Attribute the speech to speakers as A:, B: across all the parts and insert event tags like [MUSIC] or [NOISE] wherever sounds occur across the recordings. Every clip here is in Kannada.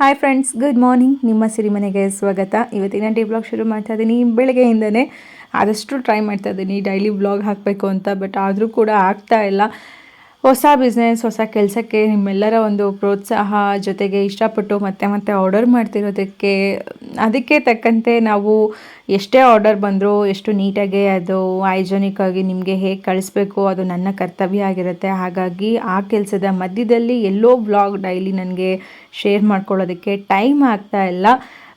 A: ಹಾಯ್ ಫ್ರೆಂಡ್ಸ್ ಗುಡ್ ಮಾರ್ನಿಂಗ್ ನಿಮ್ಮ ಸಿರಿಮನೆಗೆ ಸ್ವಾಗತ. ಇವತ್ತಿನ ಡೇ ಬ್ಲಾಗ್ ಶುರು ಮಾಡ್ತಾ ಇದ್ದೀನಿ ಬೆಳಗ್ಗೆಯಿಂದನೇ ಆದಷ್ಟು ಟ್ರೈ ಮಾಡ್ತಾ ಇದ್ದೀನಿ ಡೈಲಿ ಬ್ಲಾಗ್ ಹಾಕಬೇಕು ಅಂತ ಬಟ್ ಆದರೂ ಕೂಡ ಆಗ್ತಾ ಇಲ್ಲ. ಹೊಸ ಬಿಸ್ನೆಸ್ ಹೊಸ ಕೆಲಸಕ್ಕೆ ನಿಮ್ಮೆಲ್ಲರ ಒಂದು ಪ್ರೋತ್ಸಾಹ ಜೊತೆಗೆ ಇಷ್ಟಪಟ್ಟು ಮತ್ತೆ ಮತ್ತೆ ಆರ್ಡರ್ ಮಾಡ್ತಿರೋದಕ್ಕೆ, ಅದಕ್ಕೆ ತಕ್ಕಂತೆ ನಾವು ಎಷ್ಟೇ ಆರ್ಡರ್ ಬಂದರೂ, ಎಷ್ಟು ನೀಟಾಗಿ ಅದು ಹೈಜೆನಿಕ್ ಆಗಿ ನಿಮಗೆ ಹೇಗೆ ಕಳಿಸ್ಬೇಕು, ಅದು ನನ್ನ ಕರ್ತವ್ಯ ಆಗಿರುತ್ತೆ. ಹಾಗಾಗಿ ಆ ಕೆಲಸದ ಮಧ್ಯದಲ್ಲಿ ಎಲ್ಲೋ ಬ್ಲಾಗ್ ಡೈಲಿ ನನಗೆ ಶೇರ್ ಮಾಡ್ಕೊಳ್ಳೋದಕ್ಕೆ ಟೈಮ್ ಆಗ್ತಾ ಇಲ್ಲ.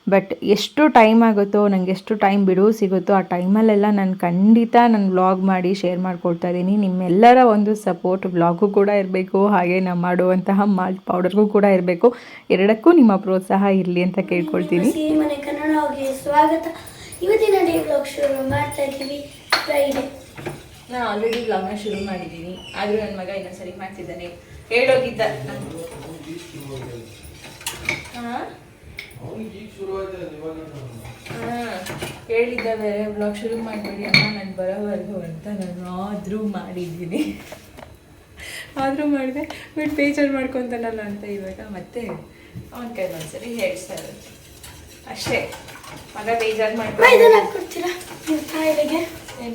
A: ಬಟ್ ಎಷ್ಟು ಟೈಮ್ ಆಗುತ್ತೋ ನನಗೆ ಎಷ್ಟು ಟೈಮ್ ಬಿಡುವು ಸಿಗುತ್ತೋ ಆ ಟೈಮಲ್ಲೆಲ್ಲ ನಾನು ಖಂಡಿತ ನಾನು ವ್ಲಾಗ್ ಮಾಡಿ ಶೇರ್ ಮಾಡ್ಕೊಳ್ತಾ ಇದ್ದೀನಿ. ನಿಮ್ಮೆಲ್ಲರ ಒಂದು ಸಪೋರ್ಟ್ ವ್ಲಾಗು ಕೂಡ ಇರಬೇಕು ಹಾಗೆ ನಾನು ಮಾಡುವಂತಹ ಮಾಲ್ಟ್ ಪೌಡರ್ಗೂ ಕೂಡ ಇರಬೇಕು. ಎರಡಕ್ಕೂ ನಿಮ್ಮ ಪ್ರೋತ್ಸಾಹ ಇರಲಿ ಅಂತ ಕೇಳ್ಕೊಳ್ತೀನಿ.
B: ಸಿರಿ ಮನೆ ಕನ್ನಡ ವ್ಲಾಗ್ಗೆ ಸ್ವಾಗತ. ಇವತ್ತಿನ ಡೇ ಬ್ಲಾಗ್ ಶುರು ಮಾಡ್ತಾ ಇದ್ದೀವಿ. ಫ್ರೈಡೆ
A: ನಾನು ಆಲ್ರೆಡಿ ವ್ಲಾಗ್ನ ಶುರು ಮಾಡಿದ್ದೀನಿ. ಆದರೂ ನನ್ನ ಮಗ ಇನ್ನೊಂದ್ಸರಿ ಮಾಡ್ತಿದ್ದಾನೆ. ಹೇಳೋಗಿದ್ದ ಹಾಂ? ಹೇಳಿದ್ದ ಬೇರೆ ಬ್ಲಾಗ್ ಶುರು ಮಾಡಬೇಡಿ ಅಮ್ಮ ನಾನು ಬರೋವರೆಗೂ ಅಂತ ನಾನು ಆದರೂ ಮಾಡಿದ್ದೀನಿ. ಆದರೂ ಮಾಡಿದೆ ಬಿಟ್ಟು ಬೇಜಾರು ಮಾಡ್ಕೊತಾನಲ್ಲ ಅಂತ ಇವಾಗ ಮತ್ತೆ ಅವನ ಕೈ ಒಂದ್ಸರಿ ಹೇಳ್ತಾ ಇರೋದು. ಅಷ್ಟೇ ಮಗ ಬೇಜಾರು
B: ಮಾಡ್ತೀರಾ
A: ಮಾಡ್ಕೊಂಡು
B: ಹಾಕ್ಕೊಡ್ತೀರಾ ನೀವು ಫ್ರೈಡೆಗೆ
A: ಏನ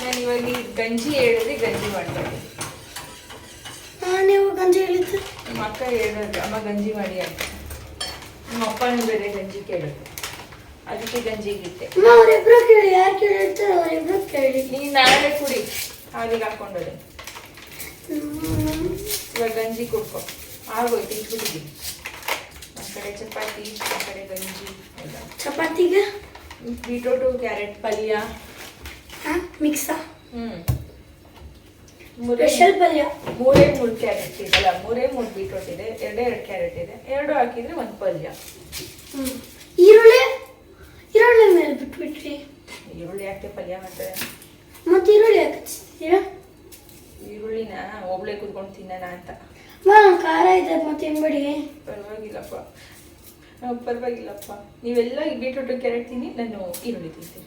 A: ನಾನು ಇವಾಗ ಈ ಗಂಜಿ ಹೇಳಿದ್ರೆ ಗಂಜಿ ಮಾಡ್ತೀನಿ
B: ನೀವು ಗಂಜಿ ಹೇಳಿದ್ದು?
A: ನಮ್ಮ ಅಕ್ಕ ಹೇಳೋದು ಅಮ್ಮ ಗಂಜಿ ಮಾಡಿ ಅಂತ. ನಮ್ಮ ಅಪ್ಪನೂ ಬೇರೆ ಗಂಜಿ ಕೇಳಿದ್ರು ಅದಕ್ಕೆ ಗಂಜಿಗಿಟ್ಟೆ
B: ಅಮ್ಮ ಅವರಿಬ್ರು ಕೇಳಿ ಯಾರು ಕೇಳಿರ್ತಾರೆ ಅವರಿಬ್ರು ಕೇಳಿ.
A: ನೀನು ನಾಳೆ ಕುಡಿ ಹಾಲಿಗೆ ಹಾಕೊಂಡೋದೆ ಇವಾಗ ಗಂಜಿ ಕುಡ್ಕೊ. ಆಗೋಯ್ತು ಇಟ್ಬಿಟ್ಟಿದ್ದೀನಿ ಆ ಕಡೆ ಚಪಾತಿ ಆ ಕಡೆ ಗಂಜಿ ಎಲ್ಲ.
B: ಚಪಾತಿಗೆ?
A: ಬೀಟ್ರೋಟು ಕ್ಯಾರೆಟ್ ಪಲ್ಯ.
B: ಹಾಂ ಮಿಕ್ಸಾ?
A: ಹ್ಞೂ
B: ಸ್ಪೆಷಲ್ ಪಲ್ಯ
A: ಮೂರೇ ಮೂರು ಕ್ಯಾರೆಟ್ ಇದೆಲ್ಲ ಮೂರೇ ಮೂರು ಬೀಟ್ರೋಟ್ ಇದೆ ಎರಡೇ ಎರಡು ಕ್ಯಾರೆಟ್ ಇದೆ ಎರಡು ಹಾಕಿದ್ರೆ ಒಂದು ಪಲ್ಯ.
B: ಈರುಳ್ಳಿ ಈರುಳ್ಳಿ ಮೇಲೆ ಬಿಟ್ಬಿಟ್ರಿ.
A: ಈರುಳ್ಳಿ ಯಾಕೆ ಪಲ್ಯ ಮಾಡ್ತಾರೆ?
B: ಮತ್ತೆ ಈರುಳ್ಳಿ ಹಾಕಿಸ್ತೀರಾ
A: ಈರುಳ್ಳಿನ ಒಬ್ಳೆ ಕುತ್ಕೊಂಡು ತಿನ್ನೋಣ ಅಂತ.
B: ಮಾ ಖಾರ ಇದೆ ಮತ್ತೆ ಎಂಬಡಿ
A: ಪರವಾಗಿಲ್ಲಪ್ಪ. ಪರವಾಗಿಲ್ಲಪ್ಪ. ನೀವೆಲ್ಲ ಈ ಬೀಟ್ರೂಟು ಕ್ಯಾರೆಟ್ ತಿನ್ನಿ ನಾನು ಈರುಳ್ಳಿ ತಿಂತೀನಿ.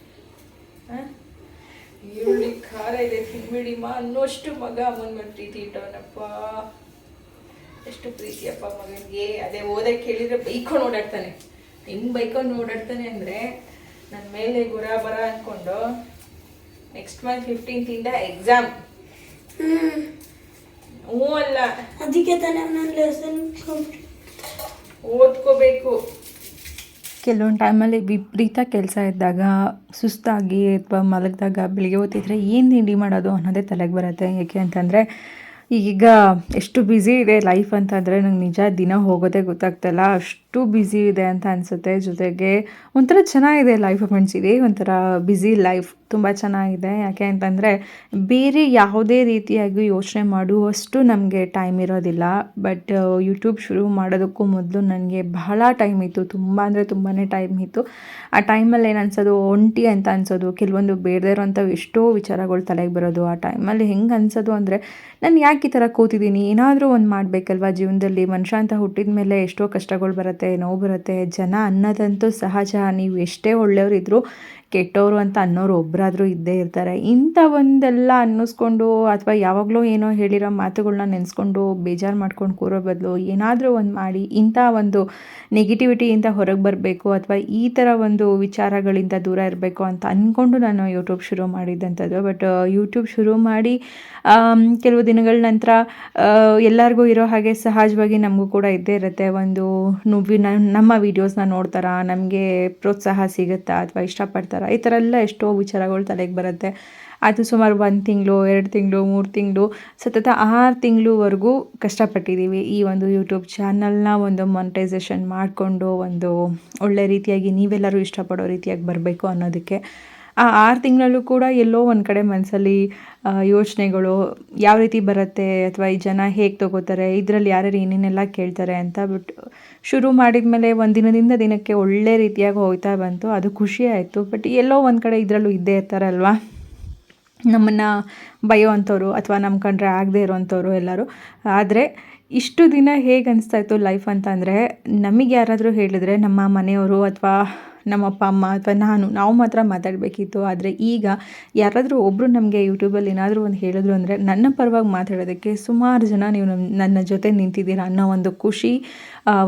A: ಹಾಂ? ಈರುಳ್ಳಿ ಖಾರ ಇದೆ ತಿನ್ಬಿಡಿ ಮಾ ಅನ್ನೋಷ್ಟು ಮಗ ಅಮ್ಮನ ಮೇಲೆ ಪ್ರೀತಿ ಇಟ್ಟವನಪ್ಪ. ಎಷ್ಟು ಪ್ರೀತಿಯಪ್ಪ ಮಗನಿಗೆ. ಅದೇ ಓದಕ್ಕೆ ಕೇಳಿದ್ರೆ ಬೈಕೊಂಡು ಓಡಾಡ್ತಾನೆ. ಹೆಂಗ್ ಬೈಕೊಂಡು ಓಡಾಡ್ತಾನೆ ಅಂದರೆ ನನ್ನ ಮೇಲೆ ಗುರ ಬರ ಅಂದ್ಕೊಂಡು ನೆಕ್ಸ್ಟ್ ಮಂತ್ ಫಿಫ್ಟೀನ್ತಿಂದ ಎಕ್ಸಾಮ್
B: ಹ್ಞೂ
A: ಅಲ್ಲ.
B: ಅದಕ್ಕೆ ತಾನೇ ನನ್ನ ಲೆಸನ್
A: ಓದ್ಕೋಬೇಕು.
C: ಕೆಲವೊಂದು ಟೈಮಲ್ಲಿ ವಿಪರೀತ ಕೆಲಸ ಇದ್ದಾಗ, ಸುಸ್ತಾಗಿ ಅಥವಾ ಮಲಗಿದಾಗ ಬೆಳಿಗ್ಗೆ ಹೊತ್ತಿದ್ರೆ ಏನು ತಿಂಡಿ ಮಾಡೋದು ಅನ್ನೋದೇ ತಲೆಗೆ ಬರುತ್ತೆ. ಏಕೆ ಅಂತಂದರೆ, ಈಗ ಎಷ್ಟು ಬ್ಯುಸಿ ಇದೆ ಲೈಫ್ ಅಂತಂದರೆ ನಂಗೆ ನಿಜ ದಿನ ಹೋಗೋದೇ ಗೊತ್ತಾಗ್ತಲ್ಲ ಅಷ್ಟು ಬ್ಯುಸಿ ಇದೆ ಅಂತ ಅನಿಸುತ್ತೆ. ಜೊತೆಗೆ ಒಂಥರ ಚೆನ್ನಾಗಿದೆ ಲೈಫ್ ಫ್ರೆಂಡ್ಸ್ ಇದೆ ಒಂಥರ ಬ್ಯುಸಿ ಲೈಫ್ ತುಂಬ ಚೆನ್ನಾಗಿದೆ. ಯಾಕೆ ಅಂತಂದರೆ ಬೇರೆ ಯಾವುದೇ ರೀತಿಯಾಗಿ ಯೋಚನೆ ಮಾಡುವಷ್ಟು ನಮಗೆ ಟೈಮ್ ಇರೋದಿಲ್ಲ. ಬಟ್ ಯೂಟ್ಯೂಬ್ ಶುರು ಮಾಡೋದಕ್ಕೂ ಮೊದಲು ನನಗೆ ಬಹಳ ಟೈಮ್ ಇತ್ತು. ತುಂಬ ಅಂದರೆ ತುಂಬಾ ಟೈಮ್ ಇತ್ತು. ಆ ಟೈಮಲ್ಲಿ ಏನು ಅನ್ಸೋದು? ಒಂಟಿ ಅಂತ ಅನ್ಸೋದು. ಕೆಲವೊಂದು ಬೇಡದೇ ಇರೋಂಥವು ಎಷ್ಟೋ ವಿಚಾರಗಳು ತಲೆಗೆ ಬರೋದು ಆ ಟೈಮಲ್ಲಿ ಹೆಂಗೆ ಅನ್ಸೋದು ಅಂದರೆ ನಾನು ಯಾಕೆ ಈ ಥರ ಕೂತಿದ್ದೀನಿ? ಏನಾದರೂ ಒಂದು ಮಾಡಬೇಕಲ್ವ ಜೀವನದಲ್ಲಿ? ಮನುಷ್ಯ ಅಂತ ಹುಟ್ಟಿದ ಮೇಲೆ ಎಷ್ಟೋ ಕಷ್ಟಗಳು ಬರುತ್ತೆ. ನೋವು ಬರುತ್ತೆ ಜನ ಅನ್ನೋದಂತೂ ಸಹಜ. ನೀವು ಎಷ್ಟೇ ಒಳ್ಳೆಯವರಿದ್ದರೂ ಕೆಟ್ಟವರು ಅಂತ ಅನ್ನೋರು ಒಬ್ಬರಾದರೂ ಇದ್ದೇ ಇರ್ತಾರೆ. ಇಂಥ ಒಂದೆಲ್ಲ ಅನ್ನಿಸ್ಕೊಂಡು ಅಥವಾ ಯಾವಾಗಲೂ ಏನೋ ಹೇಳಿರೋ ಮಾತುಗಳನ್ನ ನೆನೆಸ್ಕೊಂಡು ಬೇಜಾರು ಮಾಡ್ಕೊಂಡು ಕೂರೋ ಬದಲು ಏನಾದರೂ ಒಂದು ಮಾಡಿ ಇಂಥ ಒಂದು ನೆಗೆಟಿವಿಟಿಯಿಂದ ಹೊರಗೆ ಬರಬೇಕು ಅಥವಾ ಈ ಥರ ಒಂದು ವಿಚಾರಗಳಿಂದ ದೂರ ಇರಬೇಕು ಅಂತ ಅಂದ್ಕೊಂಡು ನಾನು ಯೂಟ್ಯೂಬ್ ಶುರು ಮಾಡಿದ್ದಂಥದ್ದು ಬಟ್ ಯೂಟ್ಯೂಬ್ ಶುರು ಮಾಡಿ ಕೆಲವು ದಿನಗಳ ನಂತರ ಎಲ್ಲರಿಗೂ ಇರೋ ಹಾಗೆ ಸಹಜವಾಗಿ ನಮಗೂ ಕೂಡ ಇದ್ದೇ ಇರುತ್ತೆ. ಒಂದು, ನುವ್ವಿನ, ನಮ್ಮ ವೀಡಿಯೋಸ್ನ ನೋಡ್ತಾರಾ? ನಮಗೆ ಪ್ರೋತ್ಸಾಹ ಸಿಗುತ್ತಾ? ಅಥವಾ ಇಷ್ಟಪಡ್ತಾರಾ? ಈ ಥರ ಎಲ್ಲ ಎಷ್ಟೋ ವಿಚಾರಗಳು ತಲೆಗೆ ಬರುತ್ತೆ. ಅದು ಸುಮಾರು ಒಂದು ತಿಂಗಳು, ಎರಡು ತಿಂಗಳು, ಮೂರು ತಿಂಗಳು, ಸತತ ಆರು ತಿಂಗಳವರೆಗೂ ಕಷ್ಟಪಟ್ಟಿದ್ದೀವಿ. ಈ ಒಂದು ಯೂಟ್ಯೂಬ್ ಚಾನಲ್ನ ಒಂದು ಮಾನಿಟೈಸೇಷನ್ ಮಾಡಿಕೊಂಡು ಒಂದು ಒಳ್ಳೆ ರೀತಿಯಾಗಿ ನೀವೆಲ್ಲರೂ ಇಷ್ಟಪಡೋ ರೀತಿಯಾಗಿ ಬರಬೇಕು ಅನ್ನೋದಕ್ಕೆ. ಆ ಆರು ತಿಂಗಳಲ್ಲೂ ಕೂಡ ಎಲ್ಲೋ ಒಂದು ಕಡೆ ಮನಸ್ಸಲ್ಲಿ ಯೋಚನೆಗಳು ಯಾವ ರೀತಿ ಬರುತ್ತೆ ಅಥವಾ ಈ ಜನ ಹೇಗೆ ತೊಗೋತಾರೆ, ಇದರಲ್ಲಿ ಯಾರ್ಯಾರು ಏನೇನೆಲ್ಲ ಕೇಳ್ತಾರೆ ಅಂತ ಬಟ್ ಶುರು ಮಾಡಿದ ಮೇಲೆ ಒಂದು ದಿನದಿಂದ ದಿನಕ್ಕೆ ಒಳ್ಳೆ ರೀತಿಯಾಗಿ ಹೋಗ್ತಾ ಬಂತು. ಅದು ಖುಷಿ ಆಯಿತು. ಬಟ್ ಎಲ್ಲೋ ಒಂದು ಕಡೆ ಇದರಲ್ಲೂ ಇದ್ದೇ ಇರ್ತಾರಲ್ವಾ ನಮ್ಮನ್ನು ಬಯೋ ಅಂಥವ್ರು ಅಥವಾ ನಮ್ಮ ಕಂಡ್ರೆ ಆಗದೆ ಇರೋವಂಥವ್ರು ಎಲ್ಲರೂ. ಆದರೆ ಇಷ್ಟು ದಿನ ಹೇಗೆ ಅನಿಸ್ತಾ ಇತ್ತು ಲೈಫ್ ಅಂತ ಅಂದರೆ ನಮಗೆ ಯಾರಾದರೂ ಹೇಳಿದರೆ ನಮ್ಮ ಮನೆಯವರು ಅಥವಾ ನಮ್ಮ ಅಪ್ಪ ಅಮ್ಮ ಅಥವಾ ನಾನು, ನಾವು ಮಾತ್ರ ಮಾತಾಡಬೇಕಿತ್ತು. ಆದರೆ ಈಗ ಯಾರಾದರೂ ಒಬ್ಬರು ನಮಗೆ ಯೂಟ್ಯೂಬಲ್ಲಿ ಏನಾದರೂ ಒಂದು ಹೇಳಿದ್ರು ಅಂದರೆ ನನ್ನ ಪರವಾಗಿ ಮಾತಾಡೋದಕ್ಕೆ ಸುಮಾರು ಜನ ನೀವು ನಮ್ಮ ನನ್ನ ಜೊತೆ ನಿಂತಿದ್ದೀರಾ ಅನ್ನೋ ಒಂದು ಖುಷಿ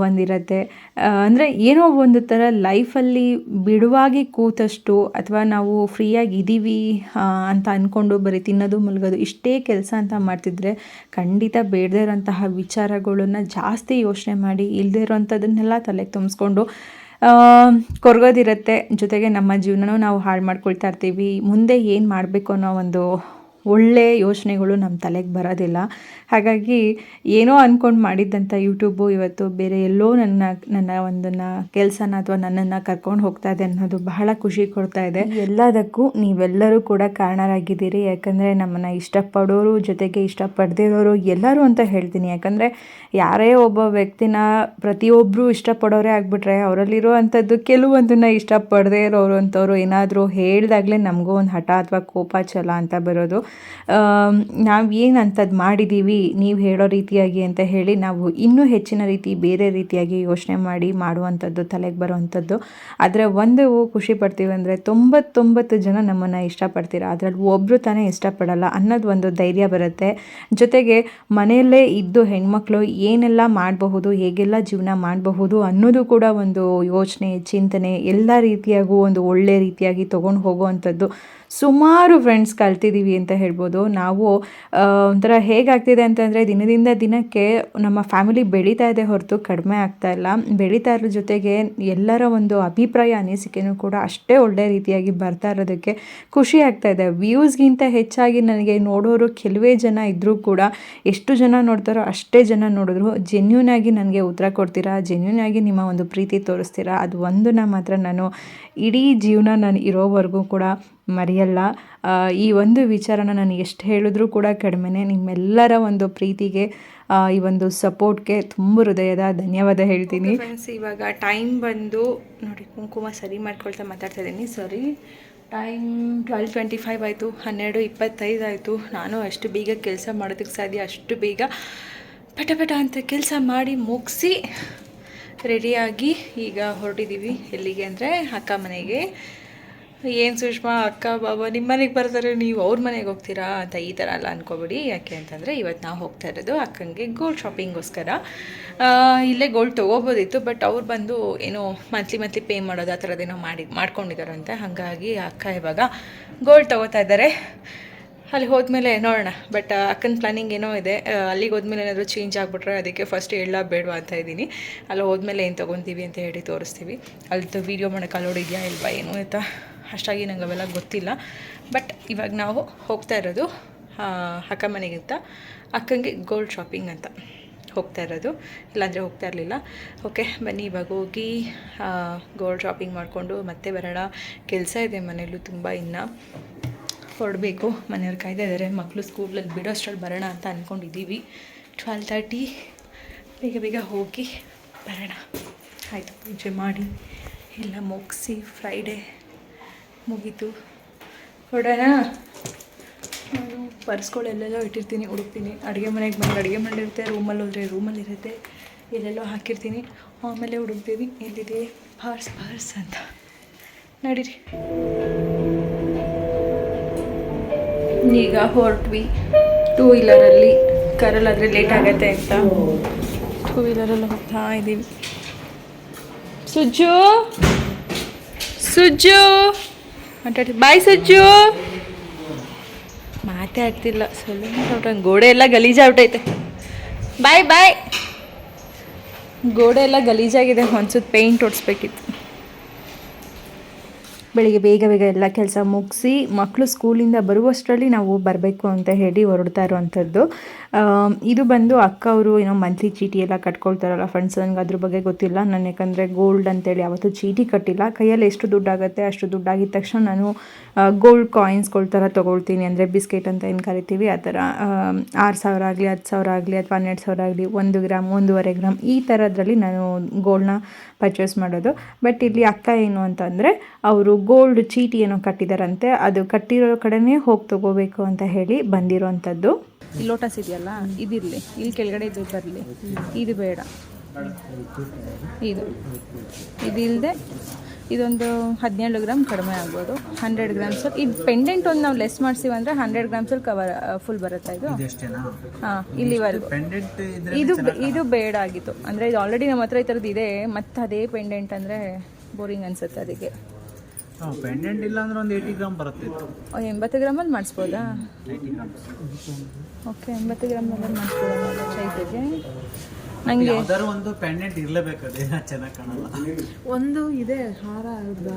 C: ಒಂದಿರುತ್ತೆ ಅಂದರೆ ಏನೋ ಒಂದು ಥರ ಲೈಫಲ್ಲಿ ಬಿಡುವಾಗಿ ಕೂತಷ್ಟು ಅಥವಾ ನಾವು ಫ್ರೀಯಾಗಿ ಇದ್ದೀವಿ ಅಂತ ಅಂದ್ಕೊಂಡು ಬರೀ ತಿನ್ನೋದು, ಮುಲ್ಗೋದು ಇಷ್ಟೇ ಕೆಲಸ ಅಂತ ಮಾಡ್ತಿದ್ರೆ ಖಂಡಿತ ಬೇಡದೇ ಇರೋಂತಹ ವಿಚಾರಗಳನ್ನ ಜಾಸ್ತಿ ಯೋಚನೆ ಮಾಡಿ ಇಲ್ಲದೇ ಇರೋಂಥದ್ದನ್ನೆಲ್ಲ ತಲೆಗೆ ತುಂಬಿಸ್ಕೊಂಡು ಕೊರಗೋದಿರುತ್ತೆ. ಜೊತೆಗೆ ನಮ್ಮ ಜೀವನನೂ ನಾವು ಹಾಳು ಮಾಡ್ಕೊಳ್ತಾ ಇರ್ತೀವಿ. ಮುಂದೆ ಏನು ಮಾಡಬೇಕು ಅನ್ನೋ ಒಂದು ಒಳ್ಳೆ ಯೋಚನೆಗಳು ನಮ್ಮ ತಲೆಗೆ ಬರೋದಿಲ್ಲ. ಹಾಗಾಗಿ ಏನೋ ಅಂದ್ಕೊಂಡು ಮಾಡಿದ್ದಂಥ ಯೂಟ್ಯೂಬು ಇವತ್ತು ಬೇರೆ ಎಲ್ಲೋ ನನ್ನ ನನ್ನ ಒಂದನ್ನು, ಕೆಲಸನ ಅಥವಾ ನನ್ನನ್ನು ಕರ್ಕೊಂಡು ಹೋಗ್ತಾ ಇದೆ ಅನ್ನೋದು ಬಹಳ ಖುಷಿ ಕೊಡ್ತಾ ಇದೆ. ಎಲ್ಲದಕ್ಕೂ ನೀವೆಲ್ಲರೂ ಕೂಡ ಕಾರಣರಾಗಿದ್ದೀರಿ. ಯಾಕಂದರೆ ನಮ್ಮನ್ನು ಇಷ್ಟಪಡೋರು ಜೊತೆಗೆ ಇಷ್ಟಪಡ್ದಿರೋರು ಎಲ್ಲರೂ ಅಂತ ಹೇಳ್ತೀನಿ. ಯಾಕಂದರೆ ಯಾರೇ ಒಬ್ಬ ವ್ಯಕ್ತಿನ ಪ್ರತಿಯೊಬ್ಬರು ಇಷ್ಟಪಡೋರೇ ಆಗಿಬಿಟ್ರೆ ಅವರಲ್ಲಿರುವಂಥದ್ದು ಕೆಲವೊಂದನ್ನು ಇಷ್ಟಪಡದೇ ಇರೋರು ಅಂಥವ್ರು ಏನಾದರೂ ಹೇಳ್ದಾಗಲೇ ನಮಗೂ ಒಂದು ಹಠ ಅಥವಾ ಕೋಪ, ಛಲ ಅಂತ ಬರೋದು. ನಾವು ಏನು ಅಂಥದ್ದು ಮಾಡಿದ್ದೀವಿ ನೀವು ಹೇಳೋ ರೀತಿಯಾಗಿ ಅಂತ ಹೇಳಿ ನಾವು ಇನ್ನೂ ಹೆಚ್ಚಿನ ರೀತಿ ಬೇರೆ ರೀತಿಯಾಗಿ ಯೋಚನೆ ಮಾಡಿ ಮಾಡುವಂಥದ್ದು, ತಲೆಗೆ ಬರುವಂಥದ್ದು. ಆದರೆ ಒಂದು ಖುಷಿ ಪಡ್ತೀವಿ ಅಂದರೆ ತೊಂಬತ್ತೊಂಬತ್ತು ಜನ ನಮ್ಮನ್ನು ಇಷ್ಟಪಡ್ತೀರ? ಅದರಲ್ಲಿ ಒಬ್ಬರು ತಾನೇ ಇಷ್ಟಪಡಲ್ಲ ಅನ್ನೋದು ಒಂದು ಧೈರ್ಯ ಬರುತ್ತೆ. ಜೊತೆಗೆ ಮನೆಯಲ್ಲೇ ಇದ್ದು ಹೆಣ್ಮಕ್ಳು ಏನೆಲ್ಲ ಮಾಡಬಹುದು, ಹೇಗೆಲ್ಲ ಜೀವನ ಮಾಡಬಹುದು ಅನ್ನೋದು ಕೂಡ ಒಂದು ಯೋಚನೆ, ಚಿಂತನೆ, ಎಲ್ಲ ರೀತಿಯಾಗೂ ಒಂದು ಒಳ್ಳೆ ರೀತಿಯಾಗಿ ತೊಗೊಂಡು ಹೋಗುವಂಥದ್ದು ಸುಮಾರು ಫ್ರೆಂಡ್ಸ್ ಕಲ್ತಿದ್ದೀವಿ ಅಂತ ಹೇಳ್ಬೋದು. ನಾವು ಒಂಥರ ಹೇಗಾಗ್ತಿದೆ ಅಂತಂದರೆ ದಿನದಿಂದ ದಿನಕ್ಕೆ ನಮ್ಮ ಫ್ಯಾಮಿಲಿ ಬೆಳೀತಾ ಇದೆ ಹೊರತು, ಕಡಿಮೆ ಆಗ್ತಾ ಇಲ್ಲ. ಬೆಳೀತಾ ಇರೋ ಜೊತೆಗೆ ಎಲ್ಲರ ಒಂದು ಅಭಿಪ್ರಾಯ, ಅನಿಸಿಕೆನೂ ಕೂಡ ಅಷ್ಟೇ ಒಳ್ಳೆ ರೀತಿಯಾಗಿ ಬರ್ತಾ ಇರೋದಕ್ಕೆ ಖುಷಿ ಆಗ್ತಾ ಇದೆ. ವ್ಯೂಸ್ಗಿಂತ ಹೆಚ್ಚಾಗಿ ನನಗೆ ನೋಡೋರು ಕೆಲವೇ ಜನ ಇದ್ದರೂ ಕೂಡ ಎಷ್ಟು ಜನ ನೋಡ್ತಾರೋ ಅಷ್ಟೇ ಜನ ನೋಡಿದ್ರು. ಜೆನ್ಯೂನ್ ಆಗಿ ನನಗೆ ಉತ್ತರ ಕೊಡ್ತೀರಾ? ಜೆನ್ಯೂನ್ ಆಗಿ ನಿಮ್ಮ ಒಂದು ಪ್ರೀತಿ ತೋರಿಸ್ತೀರಾ? ಅದು ಒಂದನ್ನ ಮಾತ್ರ ನಾನು ಇಡೀ ಜೀವನ ನಾನು ಇರೋವರೆಗೂ ಕೂಡ ಮರೆಯಲ್ಲ. ಈ ಒಂದು ವಿಚಾರನ ನಾನು ಎಷ್ಟು ಹೇಳಿದ್ರೂ ಕೂಡ ಕಡಿಮೆನೇ ನಿಮ್ಮೆಲ್ಲರ ಒಂದು ಪ್ರೀತಿಗೆ ಈ ಒಂದು ಸಪೋರ್ಟ್ಗೆ ತುಂಬ ಹೃದಯದ ಧನ್ಯವಾದ ಹೇಳ್ತೀನಿ. ಫ್ರೆಂಡ್ಸ್ ಇವಾಗ ಟೈಮ್ ಬಂದು ನೋಡಿ ಕುಂಕುಮ ಸರಿ ಮಾಡ್ಕೊಳ್ತಾ ಮಾತಾಡ್ತಾ ಇದ್ದೀನಿ. ಸರಿ ಟೈಮ್ ಟ್ವೆಲ್ ಟ್ವೆಂಟಿ ಫೈವ್ ಆಯಿತು, ಹನ್ನೆರಡು ಇಪ್ಪತ್ತೈದು ಆಯಿತು. ನಾನು ಅಷ್ಟು ಬೇಗ ಕೆಲಸ ಮಾಡೋದಕ್ಕೆ ಸಾಧ್ಯ, ಅಷ್ಟು ಬೇಗ ಪಟ ಪಟ ಅಂತ ಕೆಲಸ ಮಾಡಿ ಮುಗಿಸಿ ರೆಡಿಯಾಗಿ ಈಗ ಹೊರಟಿದ್ದೀವಿ ಎಲ್ಲಿಗೆ ಅಂದರೆ ಅಕ್ಕ ಮನೆಗೆ. ಏನು ಸುಷ್ಮಾ, ಅಕ್ಕ, ಬಾಬಾ ನಿಮ್ಮ ಮನೆಗೆ ಬರ್ತಾರೆ, ನೀವು ಅವ್ರ ಮನೆಗೆ ಹೋಗ್ತೀರಾ ಅಂತ ಈ ಥರ ಎಲ್ಲ ಅಂದ್ಕೋಬೇಡಿ ಯಾಕೆ ಅಂತಂದರೆ ಇವತ್ತು ನಾವು ಹೋಗ್ತಾ ಇರೋದು ಅಕ್ಕಂಗೆ ಗೋಲ್ಡ್ ಶಾಪಿಂಗೋಸ್ಕರ ಇಲ್ಲೇ ಗೋಲ್ಡ್ ತೊಗೋಬೋದಿತ್ತು ಬಟ್ ಅವ್ರು ಬಂದು ಏನೋ ಮಂತ್ಲಿ ಮಂತ್ಲಿ ಪೇ ಮಾಡೋದು ಆ ಥರದ್ದೇನೋ ಮಾಡಿ, ಮಾಡ್ಕೊಂಡಿದ್ದಾರಂತೆ. ಹಾಗಾಗಿ ಅಕ್ಕ ಇವಾಗ ಗೋಲ್ಡ್ ತೊಗೋತಾ ಇದ್ದಾರೆ. ಅಲ್ಲಿ ಹೋದ್ಮೇಲೆ ನೋಡೋಣ. ಬಟ್ ಅಕ್ಕನ ಪ್ಲಾನಿಂಗ್ ಏನೋ ಇದೆ. ಅಲ್ಲಿಗೆ ಹೋದ್ಮೇಲೆ ಏನಾದರೂ ಚೇಂಜ್ ಆಗಿಬಿಟ್ರೆ ಅದಕ್ಕೆ ಫಸ್ಟ್ ಹೇಳ ಬೇಡವಾ ಅಂತ ಇದ್ದೀನಿ. ಅಲ್ಲಿ ಹೋದ್ಮೇಲೆ ಏನು ತೊಗೊತೀವಿ ಅಂತ ಹೇಳಿ ತೋರಿಸ್ತೀವಿ. ಅಲ್ಲಿದ್ದು ವೀಡಿಯೋ ಮಾಡೋಕೆ ಅಲೋಡ್ ಇದೆಯಾ ಇಲ್ವಾ ಏನು ಆಯಿತಾ ಅಷ್ಟಾಗಿ ನಂಗೆ ಅವೆಲ್ಲ ಗೊತ್ತಿಲ್ಲ. ಬಟ್ ಇವಾಗ ನಾವು ಹೋಗ್ತಾ ಇರೋದು ಅಕ್ಕ ಮನೆಗಿಂತ ಅಕ್ಕಂಗೆ ಗೋಲ್ಡ್ ಶಾಪಿಂಗ್ ಅಂತ ಹೋಗ್ತಾ ಇರೋದು. ಇಲ್ಲಾಂದರೆ ಹೋಗ್ತಾ ಇರಲಿಲ್ಲ. ಓಕೆ ಬನ್ನಿ ಇವಾಗ ಹೋಗಿ ಗೋಲ್ಡ್ ಶಾಪಿಂಗ್ ಮಾಡಿಕೊಂಡು ಮತ್ತೆ ಬರೋಣ. ಕೆಲಸ ಇದೆ ಮನೆಯಲ್ಲೂ ತುಂಬ ಇನ್ನು. ಹೊರಡಬೇಕು ಮನೆಯವ್ರು ಕಾಯ್ತಾ ಇದ್ದಾರೆ. ಮಕ್ಕಳು ಸ್ಕೂಲಲ್ಲಿ ಬಿಡೋ ಅಷ್ಟರಲ್ಲಿ ಬರೋಣ ಅಂತ ಅಂದ್ಕೊಂಡಿದ್ದೀವಿ ಟ್ವೆಲ್ ತರ್ಟಿ ಬೇಗ ಬೇಗ ಹೋಗಿ ಬರೋಣ. ಆಯಿತು, ಪೂಜೆ ಮಾಡಿ. ಎಲ್ಲ ಮುಗಿಸಿ ಫ್ರೈಡೇ ಮುಗೀತು. ಕೊಡೋಣ? ನಾನು ಪರ್ಸ್ಗಳೆಲ್ಲೆಲ್ಲೋ ಇಟ್ಟಿರ್ತೀನಿ, ಹುಡುಕ್ತೀನಿ. ಅಡುಗೆ ಮನೆಗೆ ಬಂದು ಅಡುಗೆ ಮಾಡಿರುತ್ತೆ ರೂಮಲ್ಲಿ ಹೋದರೆ ರೂಮಲ್ಲಿ ಇರುತ್ತೆ, ಎಲ್ಲೆಲ್ಲೋ ಹಾಕಿರ್ತೀನಿ. ಆಮೇಲೆ ಹುಡುಕ್ತೀನಿ ಎಲ್ಲಿದೆ? ಪರ್ಸ್ ಪರ್ಸ್ ಅಂತ. ನಡೀರಿ. ಈಗ ಹೊರಟ್ವಿ. ಟೂ ವೀಲರಲ್ಲಿ ಕರಲ್ಲಾದರೆ ಲೇಟ್ ಆಗತ್ತೆ ಅಂತ. ಟೂ ವೀಲರಲ್ಲಿ ಹೋಗ್ತಾ ಇದ್ದೀವಿ. ಸುಜ್ಜು? ಸುಜ್ಜು? ಮಾತಾಡಿ ಬಾಯ್ ಸುಜ್ಜು? ಮಾತಾಡ್ತಿಲ್ಲ. ಸ್ವಲ್ಪ ಗೋಡೆ ಎಲ್ಲ ಗಲೀಜಾಗ್ಬಿಟ್ಟೈತೆ ಬಾಯ್ ಬಾಯ್. ಗೋಡೆ ಎಲ್ಲ ಗಲೀಜಾಗಿದೆ. ಒಂದ್ಸತ್ ಪೇಂಟ್ ಹೊಡ್ಸ್ಬೇಕಿತ್ತು ಬೆಳಿಗ್ಗೆ ಬೇಗ ಬೇಗ ಎಲ್ಲ ಕೆಲಸ ಮುಗಿಸಿ ಮಕ್ಕಳು ಸ್ಕೂಲಿಂದ ಬರುವಷ್ಟರಲ್ಲಿ ನಾವು ಬರಬೇಕು ಅಂತ ಹೇಳಿ ಹೊರಡ್ತಾ ಇರುವಂಥದ್ದು. ಇದು ಬಂದು ಅಕ್ಕ ಅವರು ಏನೋ ಮಂತ್ಲಿ ಚೀಟಿ ಎಲ್ಲ ಕಟ್ಕೊಳ್ತಾರಲ್ಲ ಫ್ರೆಂಡ್ಸ್ ನನಗೆ ಅದ್ರ ಬಗ್ಗೆ ಗೊತ್ತಿಲ್ಲ. ನಾನು ಯಾಕಂದರೆ ಗೋಲ್ಡ್ ಅಂತೇಳಿ ಯಾವತ್ತೂ ಚೀಟಿ ಕಟ್ಟಿಲ್ಲ. ಕೈಯಲ್ಲಿ ಎಷ್ಟು ದುಡ್ಡಾಗುತ್ತೆ ಅಷ್ಟು ದುಡ್ಡಾಗಿದ ತಕ್ಷಣ ನಾನು ಗೋಲ್ಡ್ ಕಾಯಿನ್ಸ್ಗಳ ಥರ ತೊಗೊಳ್ತೀನಿ. ಅಂದರೆ ಬಿಸ್ಕೆಟ್ ಅಂತ ಏನು ಕರಿತೀವಿ? ಆ ಥರ ಆರು ಸಾವಿರ ಆಗಲಿ, ಹತ್ತು ಸಾವಿರ ಆಗಲಿ, ಅಥವಾ ಹನ್ನೆರಡು ಸಾವಿರ ಆಗಲಿ, ಒಂದು ಗ್ರಾಮ್ ಒಂದೂವರೆ ಗ್ರಾಮ್ ಈ ಥರದ್ರಲ್ಲಿ ನಾನು ಗೋಲ್ಡ್ನ ಪರ್ಚೇಸ್ ಮಾಡೋದು. ಬಟ್ ಇಲ್ಲಿ ಅಕ್ಕ ಏನು ಅಂತಂದರೆ, ಅವರು ಗೋಲ್ಡ್ ಚೀಟಿ ಏನೋ ಕಟ್ಟಿದಾರಂತೆ. ಅದು ಕಟ್ಟಿರೋ ಕಡೆನೇ ಹೋಗಿ ತಗೋಬೇಕು ಅಂತ ಹೇಳಿ ಬಂದಿರೋವಂಥದ್ದು ಲೋಟಸ್ ಇದೆಯಲ್ಲ, ಇದಿರಲಿ. ಇಲ್ಲಿ ಕೆಳಗಡೆ ಇದು ಬರಲಿ. ಇದು ಬೇಡ. ಇದು. ಇದಿಲ್ಲದೆ
A: ಇದೊಂದು ಹದಿನೇಳು ಗ್ರಾಮ್ ಕಡಿಮೆ ಆಗ್ಬೋದು. ಹಂಡ್ರೆಡ್ ಗ್ರಾಮ್ಸ್ ಇದು ಪೆಂಡೆಂಟ್ ಒಂದು ನಾವು ಲೆಸ್ ಅಂದರೆ ಹಂಡ್ರೆಡ್ ಗ್ರಾಮ್ಸಲ್ಲಿ ಕವರ್ ಫುಲ್ ಬರುತ್ತಾ ಇದು. ಹಾಂ ಇಲ್ಲಿವರೆಗೂ. ಇದು ಇದು ಬೇಡ ಆಗಿತ್ತು. ಅಂದರೆ ಇದು ಆಲ್ರೆಡಿ ನಮ್ಮ ಹತ್ರ ಈ ಥರದ್ದು ಇದೆ. ಮತ್ತು ಅದೇ ಪೆಂಡೆಂಟ್ ಅಂದರೆ ಬೋರಿಂಗ್ ಅನ್ಸುತ್ತೆ ಅದಕ್ಕೆ.
D: ಪೆಂಡೆಂಟ್ ಇಲ್ಲ ಅಂದ್ರೆ ಒಂದು ಏಯ್ಟಿ ಗ್ರಾಮ್ ಬರುತ್ತೆ
A: ಎಂಬತ್ತು ಗ್ರಾಮಲ್ಲಿ ಮಾಡಿಸ್ಬೋದಾ?
D: 80 grams.
A: ಓಕೆ ಎಂಬತ್ತು ಗ್ರಾಮಲ್ಲಿ ಮಾಡಿಸ್ಬೋದಾ? ಚೈತ್ರಿಗೆ. ನನಗೆ
D: ಯಾವ್ದಾದ್ರು ಒಂದು ಪೆಂಡೆಂಟ್ ಇರ್ಲೇಬೇಕು ಅದೇನ ಚೆನ್ನಾಗಿ ಕಾಣಲ್ಲ.
E: ಒಂದು ಇದೆ ಹಾರ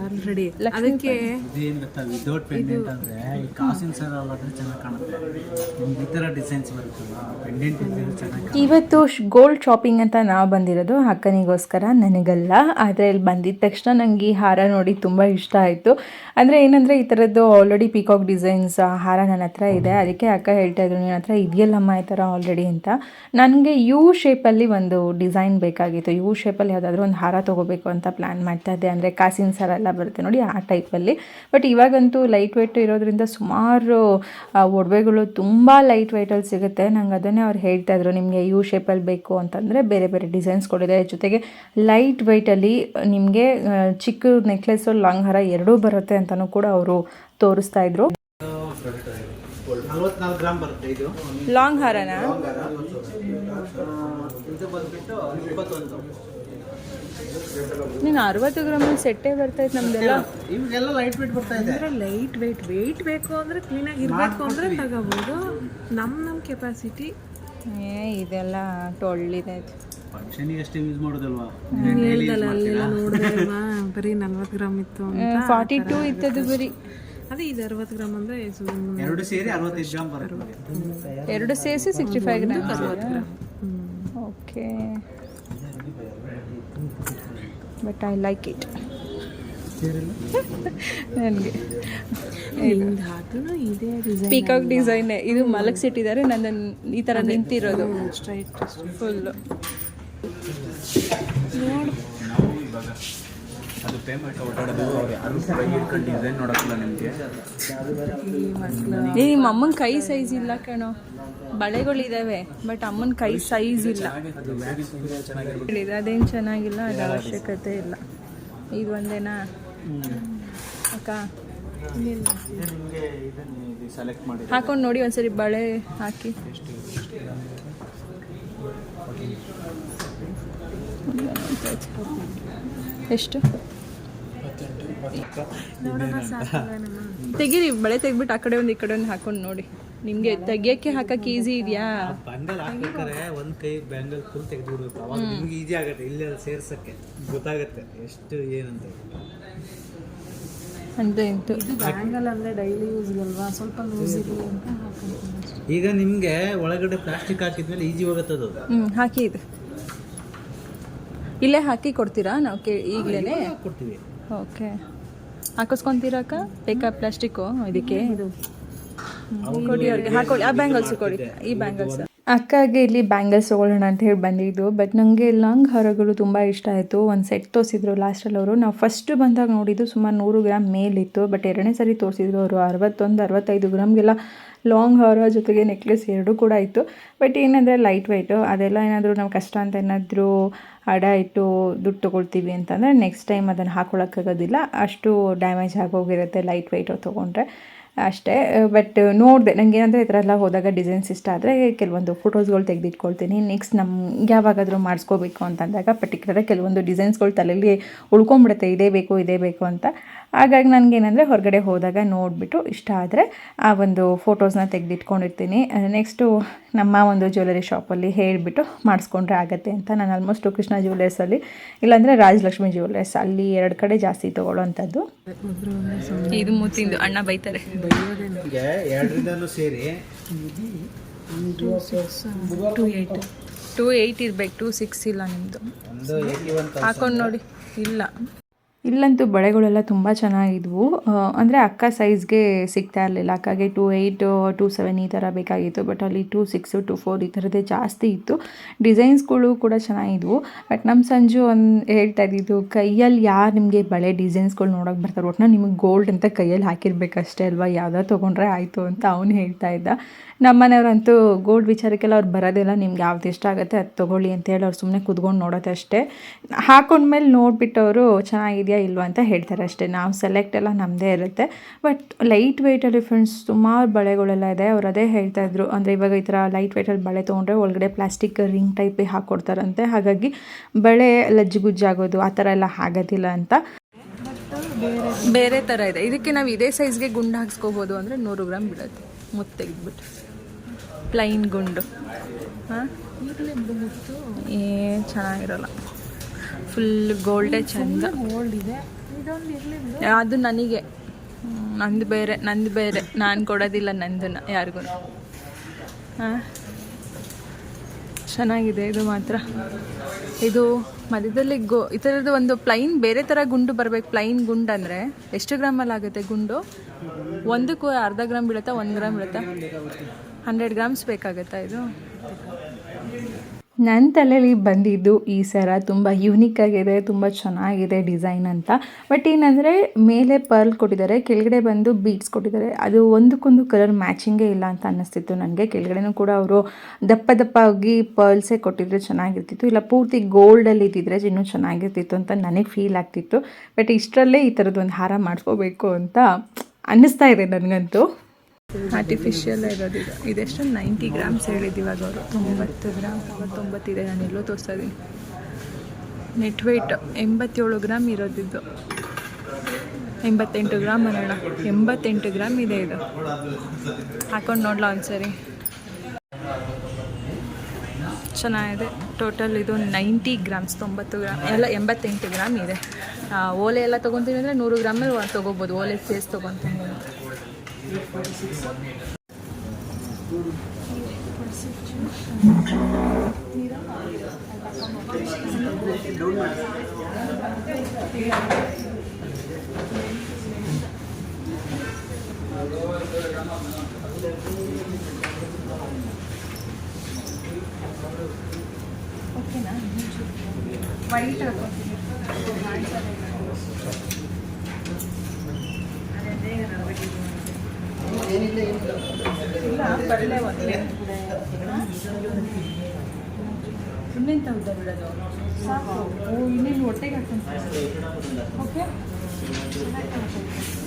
E: ಆಲ್ರೆಡಿ ಅದಕ್ಕೆ
D: ಇದೇನ್ ಗೊತ್ತಾ ವಿದೌಟ್ ಪೆಂಡೆಂಟ್ ಅಂದ್ರೆ ಈ ಕಾಸಿನ ಸರ್ ಅಲ್ಲಾದ್ರೆ ಚೆನ್ನಾಗಿ ಕಾಣುತ್ತೆ. ನಿಮ್ಗೆ ಈ ಥರ ಡಿಸೈನ್ಸ್ ಬರುತ್ತಲ್ಲ ಪೆಂಡೆಂಟ್ ಇದ್ರೆ ಚೆನ್ನಾಗಿ
C: ಇವತ್ತು ಗೋಲ್ಡ್ ಶಾಪಿಂಗ್ ಅಂತ ನಾವು ಬಂದಿರೋದು ಅಕ್ಕನಿಗೋಸ್ಕರ ನನಗಲ್ಲ. ಆದರೆ ಇಲ್ಲಿ ಬಂದಿದ ತಕ್ಷಣ ನನಗೆ ಈ ಹಾರ ನೋಡಿ ತುಂಬ ಇಷ್ಟ ಆಯಿತು. ಅಂದರೆ ಏನಂದರೆ ಈ ಥರದ್ದು ಆಲ್ರೆಡಿ ಪಿಕಾಕ್ ಡಿಸೈನ್ಸ್ ಹಾರ ನನ್ನ ಹತ್ರ ಇದೆ. ಅದಕ್ಕೆ ಅಕ್ಕ ಹೇಳ್ತಾ ಇದ್ರು ನಿನ್ನ ಹತ್ರ ಇದೆಯಲ್ಲಮ್ಮ ಈ ಥರ ಆಲ್ರೆಡಿ ಅಂತ. ನನಗೆ ಯು ಶೇಪಲ್ಲಿ ಒಂದು ಡಿಸೈನ್ ಬೇಕಾಗಿತ್ತು. ಯು ಶೇಪಲ್ಲಿ ಯಾವುದಾದ್ರೂ ಒಂದು ಹಾರ ತೊಗೋಬೇಕು ಅಂತ ಪ್ಲ್ಯಾನ್ ಮಾಡ್ತಾ ಇದ್ದೆ. ಅಂದರೆ ಕಾಸಿನ ಸರ ಎಲ್ಲ ಬರುತ್ತೆ ನೋಡಿ ಆ ಟೈಪಲ್ಲಿ ಬಟ್ ಇವಾಗಂತೂ ಲೈಟ್ ವೆಯ್ಟ್ ಇರೋದ್ರಿಂದ ಸುಮಾರು ಒಡವೆಗಳು ತುಂಬ ಲೈಟ್ ವೆಯ್ಟಲ್ಲಿ ಸಿಗುತ್ತೆ. ನಂಗೆ ಅದನ್ನೇ ಅವ್ರು ಹೇಳ್ತಾ ಇದ್ರು. ನಿಮಗೆ ಯು ಶೇಪಲ್ಲಿ ಬೇಕು ಅಂತಂದರೆ ಬೇರೆ ಬೇರೆ ಡಿಸೈನ್ಸ್ ಕೊಡಿದೆ. ಜೊತೆಗೆ ಲೈಟ್ ವೆಯ್ಟಲ್ಲಿ ನಿಮಗೆ ಚಿಕ್ಕ ನೆಕ್ಲೆಸ್ಸು ಲಾಂಗ್ ಹಾರ ಎರಡೂ ಬರುತ್ತೆ ಅಂತಲೂ ಕೂಡ ಅವರು ತೋರಿಸ್ತಾ ಇದ್ರು.
A: ಲಾಂಗ್ ಹಾರನಾ?
D: ಬಂದ್ಬಿಟ್ಟು ಇಪ್ಪತ್ತೊಂದು.
A: ನೀನು ಅರವತ್ತು ಗ್ರಾಮ್ ಸೆಟ್ಟೇ ಬರ್ತೈತೆ ನಮ್ದೆಲ್ಲ.
D: ಇವಾಗೆಲ್ಲ ಲೈಟ್ ವೇಟ್ ಬರ್ತಾ ಇದೆ.
E: ಲೈಟ್ ವೆಯ್ಟ್ ವೆಯ್ಟ್ ಬೇಕು ಅಂದ್ರೆ ಕ್ಲೀನಾಗಿ ಇರಬೇಕು ಅಂದ್ರೆ ತಗೋಬೋದು. ನಮ್ಮ ನಮ್ಮ ಕೆಪಾಸಿಟಿ
A: ಏ ಇದೆಲ್ಲ ಟೊಳ್ಳಿದೆ.
D: ಫಂಕ್ಷನಿಗೆ ಅಷ್ಟೇ ಯೂಸ್ ಮಾಡೋದಲ್ವಾ?
E: ಹೇಳ್ದಲ್ಲ ಅಲ್ಲೆಲ್ಲ ನೋಡಿದ್ರೆ [LAUGHS] ಬರೀ ನಲ್ವತ್ತು ಗ್ರಾಮ್ ಇತ್ತು ಅಂತ
A: ಫಾರ್ಟಿ ಟೂ ಇತ್ತದು ಬರೀ.
E: ಅದೇ ಇದು ಅರವತ್ತು ಗ್ರಾಮ್ ಅಂದ್ರೆ
D: ಎರಡು ಸೇರಿ ಅರವತ್ತೈದು ಗ್ರಾಮ್ ಬರುತ್ತೆ.
A: ಎರಡು ಸೇರಿಸಿ sixty five gram. Okay but I like it ನನಗೆ. ಪೀಕಾಕ್ ಡಿಸೈನ್ ಇದು ಮಲಗಿಸಿಟ್ಟಿದ್ದಾರೆ. ನನ್ನ ಈ ಥರ ನಿಂತಿರೋದು.
E: ಸ್ಟ್ರೈಟ್
A: ಫುಲ್ಲು
F: ಅದು ಪೇಮೆಂಟ್ ಓಡಾಡೋದು. ಅವ್ರು ಯಾರು ಕೂಡ ಹಿಡ್ಕೊಂಡು ಡಿಸೈನ್ ನೋಡೋಕ್ಕಿಲ್ಲ ನಿಮಗೆ.
A: ಏ ನಿಮ್ಮ ಅಮ್ಮನ ಕೈ ಸೈಜ್ ಇಲ್ಲ ಕಣೋ. ಬಳೆಗಳಿದಾವೆ ಬಟ್ ಅಮ್ಮನ ಕೈ ಸೈಜ್ ಇಲ್ಲ. ಅದೇನು ಚೆನ್ನಾಗಿಲ್ಲ ಅದು ಅವಶ್ಯಕತೆ ಇಲ್ಲ. ಈಗ ಒಂದೇನಾ? ಅಕ್ಕ
D: ನಿಮಗೆ ಇದನ್ನು ಇದು ಸೆಲೆಕ್ಟ್ ಮಾಡಿ
A: ಹಾಕೊಂಡು ನೋಡಿ ಒಂದ್ಸರಿ ಬಳೆ ಹಾಕಿ. ಎಷ್ಟು? ತೆಗೀರಿ ಬಳೆ ತೆಗ್ಬಿಟ್ಟು ಆ ಕಡೆ ಒಂದು ಈ ಕಡೆ ಒಂದು ಹಾಕೊಂಡು ನೋಡಿ. ನಿಮಗೆ ತೆಗಿಯೋಕ್ಕೆ ಹಾಕಕ್ಕೆ ಈಸಿ ಇದೆಯಾ?
D: ಬ್ಯಾಂಗಲ್ ಹಾಕ್ಬೇಕಾರೆ ಒಂದ್ ಕೈ ಬ್ಯಾಂಗಲ್ ಫುಲ್ ತೆಗೆದು ಬಿಡ್ಬೇಕು ಅವಾಗ ನಿಮ್ಗೆ ಈಸಿ ಆಗುತ್ತೆ ಇಲ್ಲಿ ಸೇರ್ಸಕ್ಕೆ. ಗೊತ್ತಾಗುತ್ತೆ ಎಷ್ಟು ಏನಂತ.
A: ಅಂತ ಇಂತು
E: ಬ್ಯಾಂಗಲ್ ಅಂದ್ರೆ ಡೈಲಿ ಯೂಸ್ ಅಲ್ವಾ ಸ್ವಲ್ಪ ಲೂಸ್ ಇರಲಿ ಅಂತ
D: ಈಗ ನಿಮ್ಗೆ ಒಳಗಡೆ ಪ್ಲಾಸ್ಟಿಕ್ ಹಾಕಿದ್ಮೇಲೆ ಈಜಿ ಹೋಗುತ್ತೆ ಅದು
A: ಹ್ಞೂ ಹಾಕಿ ಇದು. ಇಲ್ಲೇ ಹಾಕಿ ಕೊಡ್ತೀರಾ? ನಾವು ಕೇ ಈಗಲೇ
D: ಕೊಡ್ತೀವಿ.
A: ಓಕೆ. ಹಾಕಿಸ್ಕೊಂತೀರಾಕ ಬೇಕಾ ಪ್ಲಾಸ್ಟಿಕ್ಕು ಇದಕ್ಕೆ? ಇದು. ಕೊಡಿ ಅವ್ರಿಗೆ. ಹಾಕೊಳ್ಳಿ ಆ ಬ್ಯಾಂಗಲ್ಸ್ ಕೊಡಿ. ಈ ಬ್ಯಾಂಗಲ್ಸ್
C: ಅಕ್ಕಗೆ ಇಲ್ಲಿ ಬ್ಯಾಂಗಲ್ಸ್ ತೊಗೊಳ್ಳೋಣ ಅಂತ ಹೇಳಿ ಬಂದಿದ್ದು ಬಟ್ ನನಗೆ ಲಾಂಗ್ ಹರಗಳು ತುಂಬ ಇಷ್ಟ ಆಯಿತು. ಒಂದು ಸೆಟ್ ತೋರಿಸಿದ್ರು ಲಾಸ್ಟಲ್ಲಿ ಅವರು. ನಾವು ಫಸ್ಟ್ ಬಂದಾಗ ನೋಡಿದ್ದು ಸುಮಾರು ನೂರು ಗ್ರಾಮ್ ಮೇಲಿತ್ತು ಬಟ್ ಎರಡನೇ ಸರಿ ತೋರಿಸಿದ್ರು ಅವರು. ಅರವತ್ತೊಂದು ಅರವತ್ತೈದು ಗ್ರಾಮ್ಗೆಲ್ಲ ಲಾಂಗ್ ಹಾರ ಜೊತೆಗೆ ನೆಕ್ಲೆಸ್ ಎರಡೂ ಕೂಡ ಇತ್ತು ಬಟ್ ಏನಂದರೆ ಲೈಟ್ ವೆಯ್ಟು ಅದೆಲ್ಲ ಏನಾದರೂ ನಾವು ಕಷ್ಟ ಅಂತ ಏನಾದರೂ ಅಡ ಇಟ್ಟು ದುಡ್ಡು ತೊಗೊಳ್ತೀವಿ ಅಂತಂದರೆ ನೆಕ್ಸ್ಟ್ ಟೈಮ್ ಅದನ್ನು ಹಾಕೊಳ್ಳೋಕ್ಕಾಗೋದಿಲ್ಲ ಅಷ್ಟು ಡ್ಯಾಮೇಜ್ ಆಗೋಗಿರುತ್ತೆ ಲೈಟ್ ವೆಯ್ಟು ತೊಗೊಂಡ್ರೆ ಅಷ್ಟೇ. ಬಟ್ ನೋಡಿದೆ ನನಗೆ ಏನಂದರೆ ಈ ಥರ ಎಲ್ಲ ಹೋದಾಗ ಡಿಸೈನ್ಸ್ ಇಷ್ಟ ಆದರೆ ಕೆಲವೊಂದು ಫೋಟೋಸ್ಗಳು ತೆಗೆದಿಟ್ಕೊಳ್ತೀನಿ. ನೆಕ್ಸ್ಟ್ ನಮ್ಗೆ ಯಾವಾಗಾದರೂ ಮಾಡಿಸ್ಕೋಬೇಕು ಅಂತಂದಾಗ ಪರ್ಟಿಕ್ಯುಲರಾಗಿ ಕೆಲವೊಂದು ಡಿಸೈನ್ಸ್ಗಳು ತಲೆಯಲ್ಲಿ ಉಳ್ಕೊಂಬಿಡುತ್ತೆ. ಇದೇ ಬೇಕು ಇದೇ ಬೇಕು ಅಂತ. ಹಾಗಾಗಿ ನನಗೇನಂದರೆ ಹೊರಗಡೆ ಹೋದಾಗ ನೋಡಿಬಿಟ್ಟು ಇಷ್ಟ ಆದರೆ ಆ ಒಂದು ಫೋಟೋಸ್ನ ತೆಗೆದಿಟ್ಕೊಂಡಿರ್ತೀನಿ. ನೆಕ್ಸ್ಟು ನಮ್ಮ ಒಂದು ಜ್ಯುವೆಲರಿ ಶಾಪಲ್ಲಿ ಹೇಳಿಬಿಟ್ಟು ಮಾಡಿಸ್ಕೊಂಡ್ರೆ ಆಗುತ್ತೆ ಅಂತ ನಾನು ಆಲ್ಮೋಸ್ಟ್ ಕೃಷ್ಣ ಜ್ಯುವೆಲರ್ಸಲ್ಲಿ ಇಲ್ಲಾಂದರೆ ರಾಜಲಕ್ಷ್ಮಿ ಜ್ಯುವೆಲರ್ಸ್ ಅಲ್ಲಿ ಎರಡು ಕಡೆ ಜಾಸ್ತಿ ತೊಗೊಳ್ಳೋವಂಥದ್ದು
A: ಇದು ಅಣ್ಣ ಬೈತಾರೆ.
D: ನಿಮಗೆ ಎರಡರಿಂದನೂ ಸೇರಿ?
A: ಟೂ ಏಯ್ಟ್ ಇರ್ಬೇಕು ಟೂ ಸಿಕ್ಸ್ ಇಲ್ಲ ನಿಮ್ಮದು
D: ಏಯ್ಟಿ
A: ಹಾಕೊಂಡು ನೋಡಿ ಇಲ್ಲ.
C: ಇಲ್ಲಂತೂ ಬಳೆಗಳೆಲ್ಲ ತುಂಬ ಚೆನ್ನಾಗಿದ್ವು. ಅಂದರೆ ಅಕ್ಕ ಸೈಜ್ಗೆ ಸಿಗ್ತಾ ಇರಲಿಲ್ಲ. ಅಕ್ಕಗೆ ಟೂ ಏಯ್ಟ್ ಟೂ ಸೆವೆನ್ ಈ ಥರ ಬೇಕಾಗಿತ್ತು. ಬಟ್ ಅಲ್ಲಿ ಟೂ ಸಿಕ್ಸು ಟೂ ಫೋರ್ ಈ ಥರದ್ದೇ ಜಾಸ್ತಿ ಇತ್ತು. ಡಿಸೈನ್ಸ್ಗಳು ಕೂಡ ಚೆನ್ನಾಗಿದ್ವು. ಬಟ್ ನಮ್ಮ ಸಂಜು ಒಂದು ಹೇಳ್ತಾ ಇದ್ದಿದ್ದು, ಕೈಯಲ್ಲಿ ಯಾರು ನಿಮಗೆ ಬಳೆ ಡಿಸೈನ್ಸ್ಗಳು ನೋಡೋಕೆ ಬರ್ತಾರೆ ಒಟ್ಟು ನಿಮಗೆ ಗೋಲ್ಡ್ ಅಂತ ಕೈಯಲ್ಲಿ ಹಾಕಿರ್ಬೇಕಷ್ಟೇ ಅಲ್ವಾ? ಯಾವುದೋ ತೊಗೊಂಡ್ರೆ ಆಯಿತು ಅಂತ ಅವನು ಹೇಳ್ತಾ ಇದ್ದ. ನಮ್ಮ ಮನೆಯವರಂತೂ ಗೋಲ್ಡ್ ವಿಚಾರಕ್ಕೆಲ್ಲ ಅವ್ರು ಬರೋದಿಲ್ಲ ನಿಮ್ಗೆ ಯಾವ್ದು ಇಷ್ಟ ಆಗುತ್ತೆ ಅದು ತೊಗೊಳ್ಳಿ ಅಂತ ಹೇಳಿ ಅವ್ರು ಸುಮ್ಮನೆ ಕುತ್ಕೊಂಡು ನೋಡೋದಷ್ಟೇ. ಹಾಕೊಂಡ್ಮೇಲೆ ನೋಡಿಬಿಟ್ಟು ಅವರು ಚೆನ್ನಾಗಿದೆಯಾ
A: ಇದೆಯಾ ಇಲ್ವಾ ಅಂತ ಹೇಳ್ತಾರೆ ಅಷ್ಟೇ. ನಾವು ಸೆಲೆಕ್ಟ್ ಎಲ್ಲ ನಮ್ಮದೇ ಇರುತ್ತೆ. ಬಟ್ ಲೈಟ್ ವೆಯ್ಟಲ್ಲಿ ಫ್ರೆಂಡ್ಸ್ ಸುಮಾರು ಬಳೆಗಳೆಲ್ಲ ಇದೆ. ಅವ್ರು ಅದೇ ಹೇಳ್ತಾ ಇದ್ರು. ಅಂದರೆ ಇವಾಗ ಈ ಥರ ಲೈಟ್ ವೆಯ್ಟಲ್ಲಿ ಬಳೆ ತೊಗೊಂಡ್ರೆ ಒಳಗಡೆ ಪ್ಲಾಸ್ಟಿಕ್ ರಿಂಗ್ ಟೈಪೇ ಹಾಕ್ಕೊಡ್ತಾರಂತೆ ಹಾಗಾಗಿ ಬಳೆ ಲಜ್ಜುಗುಜ್ಜಾಗೋದು ಆ ಥರ ಎಲ್ಲ ಆಗೋದಿಲ್ಲ ಅಂತ.
C: ಬೇರೆ ಥರ ಇದೆ. ಇದಕ್ಕೆ ನಾವು ಇದೇ ಸೈಜ್ಗೆ ಗುಂಡು ಹಾಕ್ಸ್ಕೋಬೋದು ಅಂದರೆ ನೂರು ಗ್ರಾಮ್ ಬಿಡುತ್ತೆ. ಮುತ್ತು ತೆಗೆದ್ಬಿಟ್ಟು. ಪ್ಲೈನ್ ಗುಂಡು. ಹಾಂ? ಏ, ಚೆನ್ನಾಗಿರಲ್ಲ. ಫುಲ್ ಗೋಲ್ಡೇ ಚಂದ. ಅದು ನನಗೆ. ನಂದು ಬೇರೆ ನಂದು ಬೇರೆ. ನಾನು ಕೊಡೋದಿಲ್ಲ ನಂದನ್ನ ಯಾರಿಗೂ. ಹಾಂ. ಚೆನ್ನಾಗಿದೆ ಇದು ಮಾತ್ರ. ಇದು ಮಧ್ಯದಲ್ಲಿ ಗೋ ಈ ಥರದ್ದು ಒಂದು ಪ್ಲೈನ್ ಬೇರೆ ಥರ ಗುಂಡು ಬರಬೇಕು. ಪ್ಲೈನ್ ಗುಂಡು ಅಂದರೆ ಎಷ್ಟು ಗ್ರಾಮಲ್ಲಿ ಆಗುತ್ತೆ ಗುಂಡು? ಒಂದಕ್ಕೂ ಅರ್ಧ ಗ್ರಾಮ್ ಬೀಳುತ್ತಾ ಒಂದು ಗ್ರಾಮ್ ಬೀಳುತ್ತಾ? ಹಂಡ್ರೆಡ್ ಗ್ರಾಮ್ಸ್ ಬೇಕಾಗುತ್ತಾ ಇದು?
A: ನನ್ನ ತಲೆಯಲ್ಲಿ ಬಂದಿದ್ದು ಈ ಸರ ತುಂಬ ಯೂನಿಕ್ ಆಗಿದೆ, ತುಂಬ ಚೆನ್ನಾಗಿದೆ ಡಿಸೈನ್ ಅಂತ. ಬಟ್ ಏನಂದರೆ ಮೇಲೆ ಪರ್ಲ್ ಕೊಟ್ಟಿದ್ದಾರೆ, ಕೆಳಗಡೆ ಬಂದು ಬೀಡ್ಸ್ ಕೊಟ್ಟಿದ್ದಾರೆ. ಅದು ಒಂದಕ್ಕೊಂದು ಕಲರ್ ಮ್ಯಾಚಿಂಗೇ ಇಲ್ಲ ಅಂತ ಅನ್ನಿಸ್ತಿತ್ತು ನನಗೆ. ಕೆಳಗಡೆನೂ ಕೂಡ ಅವರು ದಪ್ಪ ದಪ್ಪ ಆಗಿ ಪರ್ಲ್ಸೇ ಕೊಟ್ಟಿದ್ರೆ ಚೆನ್ನಾಗಿರ್ತಿತ್ತು. ಇಲ್ಲ, ಪೂರ್ತಿ ಗೋಲ್ಡಲ್ಲಿ ಇದ್ದಿದ್ರೆ ಇನ್ನೂ ಚೆನ್ನಾಗಿರ್ತಿತ್ತು ಅಂತ ನನಗೆ ಫೀಲ್ ಆಗ್ತಿತ್ತು. ಬಟ್ ಇಷ್ಟರಲ್ಲೇ ಈ ಥರದ್ದು ಒಂದು ಹಾರ ಮಾಡ್ಕೋಬೇಕು ಅಂತ ಅನ್ನಿಸ್ತಾ ಇದೆ ನನಗಂತೂ.
C: ಆರ್ಟಿಫಿಷಿಯಲ್ ಇರೋದು ಇದು ಇದೆಷ್ಟು ನೈಂಟಿ ಗ್ರಾಮ್ಸ್ ಹೇಳಿದ್ದು ಇವಾಗ ಅವರು. ತೊಂಬತ್ತು ಗ್ರಾಮ್ ತೊಂಬತ್ತಿದೆ ನಾನು ಎಲ್ಲೋ ತೋರಿಸ್ತಾ ನೆಟ್ ವೆಯ್ಟ್ ಎಂಬತ್ತೇಳು ಗ್ರಾಮ್ ಇರೋದಿದ್ದು. ಎಂಬತ್ತೆಂಟು ಗ್ರಾಮ್ ಅನ್ನೋಣ. ಎಂಬತ್ತೆಂಟು ಗ್ರಾಮ್ ಇದೆ ಇದು. ಹಾಕೊಂಡು ನೋಡ್ಲಾ ಒಂದ್ಸರಿ. ಚೆನ್ನಾಗಿದೆ. ಟೋಟಲ್ ಇದು ನೈಂಟಿ ಗ್ರಾಮ್ಸ್ ತೊಂಬತ್ತು ಗ್ರಾಮ್ ಎಲ್ಲ ಎಂಬತ್ತೆಂಟು ಗ್ರಾಮ್ ಇದೆ. ಓಲೆ ಎಲ್ಲ ತೊಗೊತೀನಿ ಅಂದರೆ ನೂರು ಗ್ರಾಮಲ್ಲಿ ತೊಗೋಬೋದು. ಓಲೆ ಸೇಸ್ ತೊಗೊತೀನಿ. ఓకేనా? వైట్ హ్యాండ్స్ అదే ಬರಲೇ ಒಂದೇ ಸುಮ್ಮನೆ ಉದ್ದ ಬಿಡೋದು. ಸಾಕು. ಓ, ಇನ್ನೇನು ಹೊಟ್ಟೆಗೆ ಓಕೆ.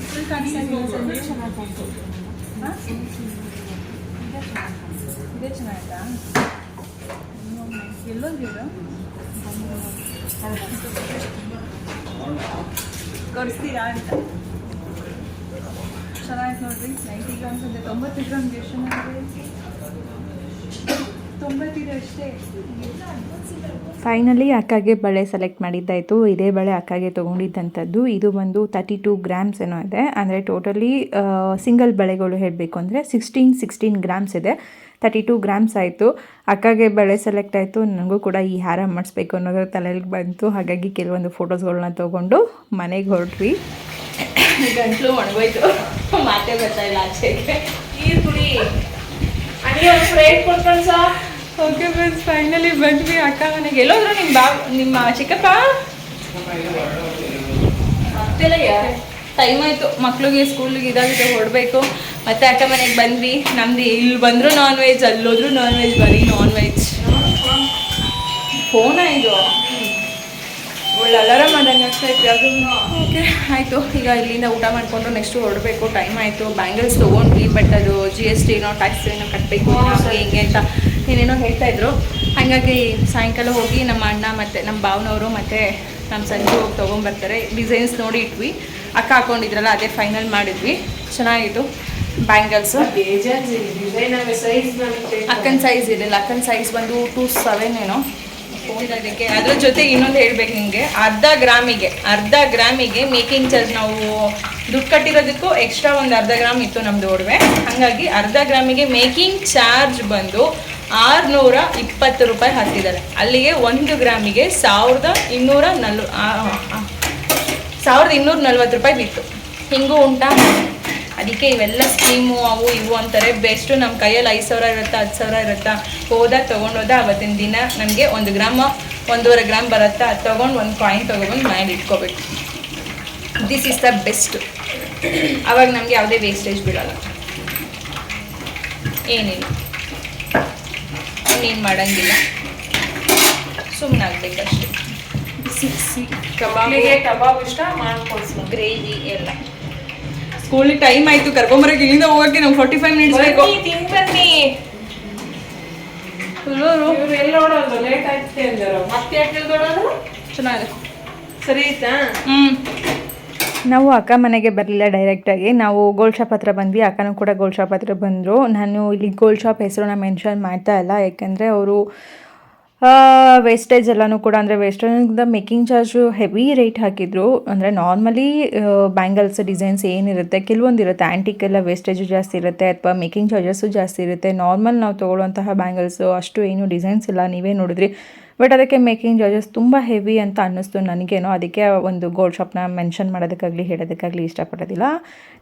C: ಫುಲ್ ಕಾಣಿಸ್ತಾ ಹಾಂ? ಇದೇ ಚೆನ್ನಾಯ್ತಾ ಎಲ್ಲೋದ್ರು ಕೊಡಿಸ್ತೀರಾ ಅಂತ. ಚೆನ್ನಾಗಿ ನೋಡ್ರಿ. ನೈಂಟಿ ಗ್ರಾಮ್ಸ್ ಅಂದರೆ ತೊಂಬತ್ತು ಗ್ರಾಮ್ ಎಷ್ಟು ಚೆನ್ನಾಗಿದೆ
A: ಫೈನಲಿ ಅಕ್ಕಗೆ ಬಳೆ ಸೆಲೆಕ್ಟ್ ಮಾಡಿದ್ದಾಯಿತು. ಇದೇ ಬಳೆ ಅಕ್ಕಗೆ ತೊಗೊಂಡಿದ್ದಂಥದ್ದು. ಇದು ಬಂದು ತರ್ಟಿ ಟೂ ಗ್ರಾಮ್ಸ್ ಏನೋ ಇದೆ. ಅಂದರೆ ಟೋಟಲಿ ಸಿಂಗಲ್ ಬಳೆಗಳು ಹೇಳಬೇಕು ಅಂದರೆ ಸಿಕ್ಸ್ಟೀನ್ ಸಿಕ್ಸ್ಟೀನ್ ಗ್ರಾಮ್ಸ್ ಇದೆ. ತರ್ಟಿ ಟೂ ಗ್ರಾಮ್ಸ್ ಆಯಿತು. ಅಕ್ಕಗೆ ಬಳೆ ಸೆಲೆಕ್ಟ್ ಆಯಿತು. ನನಗೂ ಕೂಡ ಈ ಹಾರ ಮಾಡಿಸ್ಬೇಕು ಅನ್ನೋದ್ರ ತಲೆಯಲ್ಲಿ ಬಂತು. ಹಾಗಾಗಿ ಕೆಲವೊಂದು ಫೋಟೋಸ್ಗಳನ್ನ ತೊಗೊಂಡು ಮನೆಗೆ ಹೊರಟ್ವಿ.
C: ಗಂಟ್ಲು ಒಣಗೋಯ್ತು ಮಾತೇ ಬರ್ತಾ ಇಲ್ಲ ಆಚೆಗೆ ನೀರು ಕುಡಿ ಹಂಗೆ ಒಂದು ಸ್ಪ್ರೈಟ್ ಕೊಡ್ಕೊಂಡು ಸಾ ಓಕೆ ಫ್ರೆಂಡ್ಸ್ ಫೈನಲಿ ಬಂದ್ವಿ ಅಕ್ಕ ಮನೆಗೆ ಎಲ್ಲೋದ್ರು ನಿಮ್ಮ ಬಾ ನಿಮ್ಮ ಚಿಕ್ಕಪ್ಪ ಟೈಮ್ ಆಯಿತು ಮಕ್ಳಿಗೆ ಸ್ಕೂಲಿಗೆ ಇದಾಗಿದೆ ಹೊರಡಬೇಕು ಮತ್ತೆ ಅಕ್ಕ ಮನೆಗೆ ಬಂದ್ವಿ ನಮ್ದು ಇಲ್ಲಿ ಬಂದರೂ ನಾನ್ ವೆಜ್ ಅಲ್ಲೋದ್ರು ನಾನ್ ವೆಜ್ ಬರೀ ನಾನ್ ವೆಜ್ ಫೋನಾ ಇದು ಒಳ್ಳೆ ಇತ್ತು ಓಕೆ ಆಯಿತು. ಈಗ ಇಲ್ಲಿಂದ ಊಟ ಮಾಡಿಕೊಂಡು ನೆಕ್ಸ್ಟ್ ಹೊರಡಬೇಕು. ಟೈಮ್ ಆಯಿತು. ಬ್ಯಾಂಗಲ್ಸ್ ತೊಗೊಂಡ್ವಿ ಬಟ್ ಅದು ಜಿ ಎಸ್ ಟಿನೋ ಟ್ಯಾಕ್ಸ್ ಏನೋ ಕಟ್ಟಬೇಕು ಹಂಗೆ ಹಿಂಗೆ ಅಂತ ಏನೇನೋ ಹೇಳ್ತಾ ಇದ್ರು. ಹಾಗಾಗಿ ಸಾಯಂಕಾಲ ಹೋಗಿ ನಮ್ಮ ಅಣ್ಣ ಮತ್ತು ನಮ್ಮ ಭಾವನವರು ಮತ್ತು ನಮ್ಮ ಸಂಜೆ ಹೋಗಿ ತೊಗೊಂಬರ್ತಾರೆ ಡಿಸೈನ್ಸ್ ನೋಡಿ ಇಟ್ವಿ. ಅಕ್ಕ ಹಾಕೊಂಡಿದ್ರಲ್ಲ ಅದೇ ಫೈನಲ್ ಮಾಡಿದ್ವಿ. ಚೆನ್ನಾಗಿತ್ತು. ಬ್ಯಾಂಗಲ್ಸು ಅಕ್ಕನ ಸೈಜ್ ಇರಲಿಲ್ಲ. ಅಕ್ಕನ ಸೈಜ್ ಬಂದು ಟೂ ಸೆವೆನ್ ಏನೋ. ಇದಕ್ಕೆ ಅದ್ರ ಜೊತೆ ಇನ್ನೊಂದು ಹೇಳ್ಬೇಕು ನಿಮಗೆ. ಅರ್ಧ ಗ್ರಾಮಿಗೆ ಅರ್ಧ ಗ್ರಾಮಿಗೆ ಮೇಕಿಂಗ್ ಚಾರ್ಜ್ ನಾವು ದುಡ್ಡು ಕಟ್ಟಿರೋದಕ್ಕೂ ಎಕ್ಸ್ಟ್ರಾ ಒಂದು ಅರ್ಧ ಗ್ರಾಮ್ ಇತ್ತು ನಮ್ಮದು ಒಡವೆ. ಹಾಗಾಗಿ ಅರ್ಧ ಗ್ರಾಮಿಗೆ ಮೇಕಿಂಗ್ ಚಾರ್ಜ್ ಬಂದು ಆರುನೂರ ಇಪ್ಪತ್ತು ರೂಪಾಯಿ ಹಾಕಿದ್ದಾರೆ ಅಲ್ಲಿಗೆ ಒಂದು ಗ್ರಾಮಿಗೆ ಸಾವಿರದ ಇನ್ನೂರ ನಲ್ವ ಸಾವಿರದ ಇನ್ನೂರ ನಲ್ವತ್ತು ರೂಪಾಯಿ ಬಿತ್ತು. ಹಿಂಗೂ ಉಂಟಾ? ಅದಕ್ಕೆ ಇವೆಲ್ಲ ಸ್ಕೀಮು ಅವು ಇವು ಅಂತಾರೆ. ಬೆಸ್ಟು ನಮ್ಮ ಕೈಯಲ್ಲಿ ಐದು ಸಾವಿರ ಇರುತ್ತಾ ಹತ್ತು ಸಾವಿರ ಇರುತ್ತಾ? ಹೋದ ತೊಗೊಂಡೋದ ಅವತ್ತಿನ ದಿನ ನಮಗೆ ಒಂದು ಗ್ರಾಮ ಒಂದೂವರೆ ಗ್ರಾಮ್ ಬರುತ್ತಾ? ಅದು ತೊಗೊಂಡು ಒಂದು ಕಾಯಿನ್ ತೊಗೊಬಂದು ಮನೇಲಿ ಇಟ್ಕೋಬೇಕು. ದಿಸ್ ಈಸ್ ದ ಬೆಸ್ಟ್ ಅವಾಗ ನಮಗೆ ಯಾವುದೇ ವೇಸ್ಟೇಜ್ ಬಿಡೋಲ್ಲ. ಏನಿಲ್ಲ. ಇನ್ನೇನು ಮಾಡೋಂಗಿಲ್ಲ. ಸುಮ್ಮನೆ ಕಬಾಬ್.
A: ಸಿಕ್ಸಿ
E: ಕಬಾಬ್ ಇಷ್ಟ ಮಾಡ್ಕೊಡ್ಸಿ
A: ಗ್ರೇವಿ ಎಲ್ಲ. ಸ್ಕೂಲಿಗೆ ಟೈಮ್ ಆಯ್ತು ಕರ್ಕೊಂಬರಕ್ಕೆ ಇಲ್ಲಿಂದ ಹೋಗಕ್ಕೆ ನಮ್ಗೆ ಫೋರ್ಟಿ ಫೈವ್ ಮಿನಿಟ್ಸ್ ಬೇಕು
E: ತಿಂದು ಬನ್ನಿ. ಇವ್ರು ಎಲ್ಲ ಓಡೋದು ಲೇಟ್ ಆಯ್ತು ಅಂದರು. ಮತ್ತೆ ಯಾಕೆ ಓಡೋದು
A: ಚೆನ್ನಾಗಿದೆ.
E: ಸರಿ ಆಯ್ತಾ?
C: ನಾವು ಅಕ್ಕ ಮನೆಗೆ ಬರಲಿಲ್ಲ ಡೈರೆಕ್ಟಾಗಿ ನಾವು ಗೋಲ್ಡ್ ಶಾಪ್ ಹತ್ರ ಬಂದ್ವಿ. ಅಕ್ಕನೂ ಕೂಡ ಗೋಲ್ಡ್ ಶಾಪ್ ಹತ್ರ ಬಂದರು. ನಾನು ಇಲ್ಲಿ ಗೋಲ್ಡ್ ಶಾಪ್ ಹೆಸರನ್ನ ಮೆನ್ಷನ್ ಮಾಡ್ತಾ ಇಲ್ಲ. ಯಾಕಂದ್ರೆ ಅವರು ವೇಸ್ಟೇಜ್ ಎಲ್ಲನೂ ಕೂಡ ಅಂದರೆ ವೇಸ್ಟೇಜಿಂದ ಮೇಕಿಂಗ್ ಚಾರ್ಜು ಹೆವಿ ರೇಟ್ ಹಾಕಿದ್ರು. ಅಂದರೆ ನಾರ್ಮಲಿ ಬ್ಯಾಂಗಲ್ಸ್ ಡಿಸೈನ್ಸ್ ಏನಿರುತ್ತೆ, ಕೆಲವೊಂದು ಇರುತ್ತೆ. ಆ್ಯಂಟಿಕ್ ಎಲ್ಲ ವೇಸ್ಟೇಜು ಜಾಸ್ತಿ ಇರುತ್ತೆ ಅಥವಾ ಮೇಕಿಂಗ್ ಚಾರ್ಜಸ್ಸು ಜಾಸ್ತಿ ಇರುತ್ತೆ. ನಾರ್ಮಲ್ ನಾವು ತೊಗೊಳ್ಳುವಂತಹ ಬ್ಯಾಂಗಲ್ಸು ಅಷ್ಟು ಏನು ಡಿಸೈನ್ಸ್ ಇಲ್ಲ. ನೀವೇ ನೋಡಿದ್ರಿ. ಬಟ್ ಅದಕ್ಕೆ ಮೇಕಿಂಗ್ ಜಾರ್ಜಸ್ ತುಂಬ ಹೆವಿ ಅಂತ ಅನ್ನಿಸ್ತು ನನಗೇನೋ. ಅದಕ್ಕೆ ಒಂದು ಗೋಲ್ಡ್ ಶಾಪ್ನ ಮೆನ್ಷನ್ ಮಾಡೋದಕ್ಕಾಗಲಿ ಹೇಳೋದಕ್ಕಾಗಲಿ ಇಷ್ಟಪಡೋದಿಲ್ಲ.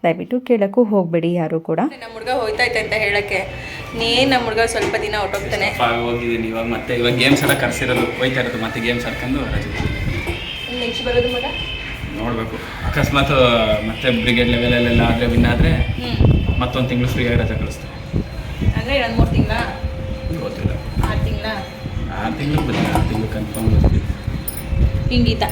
C: ದಯವಿಟ್ಟು ಕೇಳೋಕ್ಕೂ ಹೋಗಬೇಡಿ ಯಾರು ಕೂಡ.
A: ನಮ್ಮ ಹುಡುಗ ಹೋಯ್ತೈತೆ ಅಂತ ಹೇಳಕ್ಕೆ. ನೀ ನಮ್ಮ ಹುಡುಗ ಸ್ವಲ್ಪ ದಿನ ಹೊಟ್ಟೋಗ್ತಾನೆ
F: ಹೋಗಿದ್ದೀನಿ ಇವಾಗ ಮತ್ತೆ ಇವಾಗ ಗೇಮ್ಸ್ ಎಲ್ಲ ಕರೆಸಿರೋದು ಹೋಯ್ತಾ ಇರೋದು ಮತ್ತೆ ಗೇಮ್ಸ್ ಆಡ್ಕೊಂಡು ರಜೆ.
A: ನೆಕ್ಸ್ಟ್ ಬರೋದು ಮಗ
F: ನೋಡಬೇಕು. ಅಕಸ್ಮಾತ್ ಮತ್ತೆ ಬ್ರಿಗೇಡ್ ಲೆವೆಲಲ್ಲೆಲ್ಲ ಆದರೆ ವಿನ್ ಆದರೆ ಮತ್ತೊಂದು ತಿಂಗಳು ಫ್ರೀಯಾಗಿ ರಜೆ ಕಳಿಸ್ತಾರೆ.
A: ಅಂದರೆ ಎರಡು ಮೂರು ತಿಂಗಳ? ಆರು ತಿಂಗಳು
F: ಬರ್ತೀನಿ ಆರು ತಿಂಗಳು ಕನ್ಫರ್ಮ್ ಬರ್ತೀವಿ
A: ಹಿಂಗೀತ.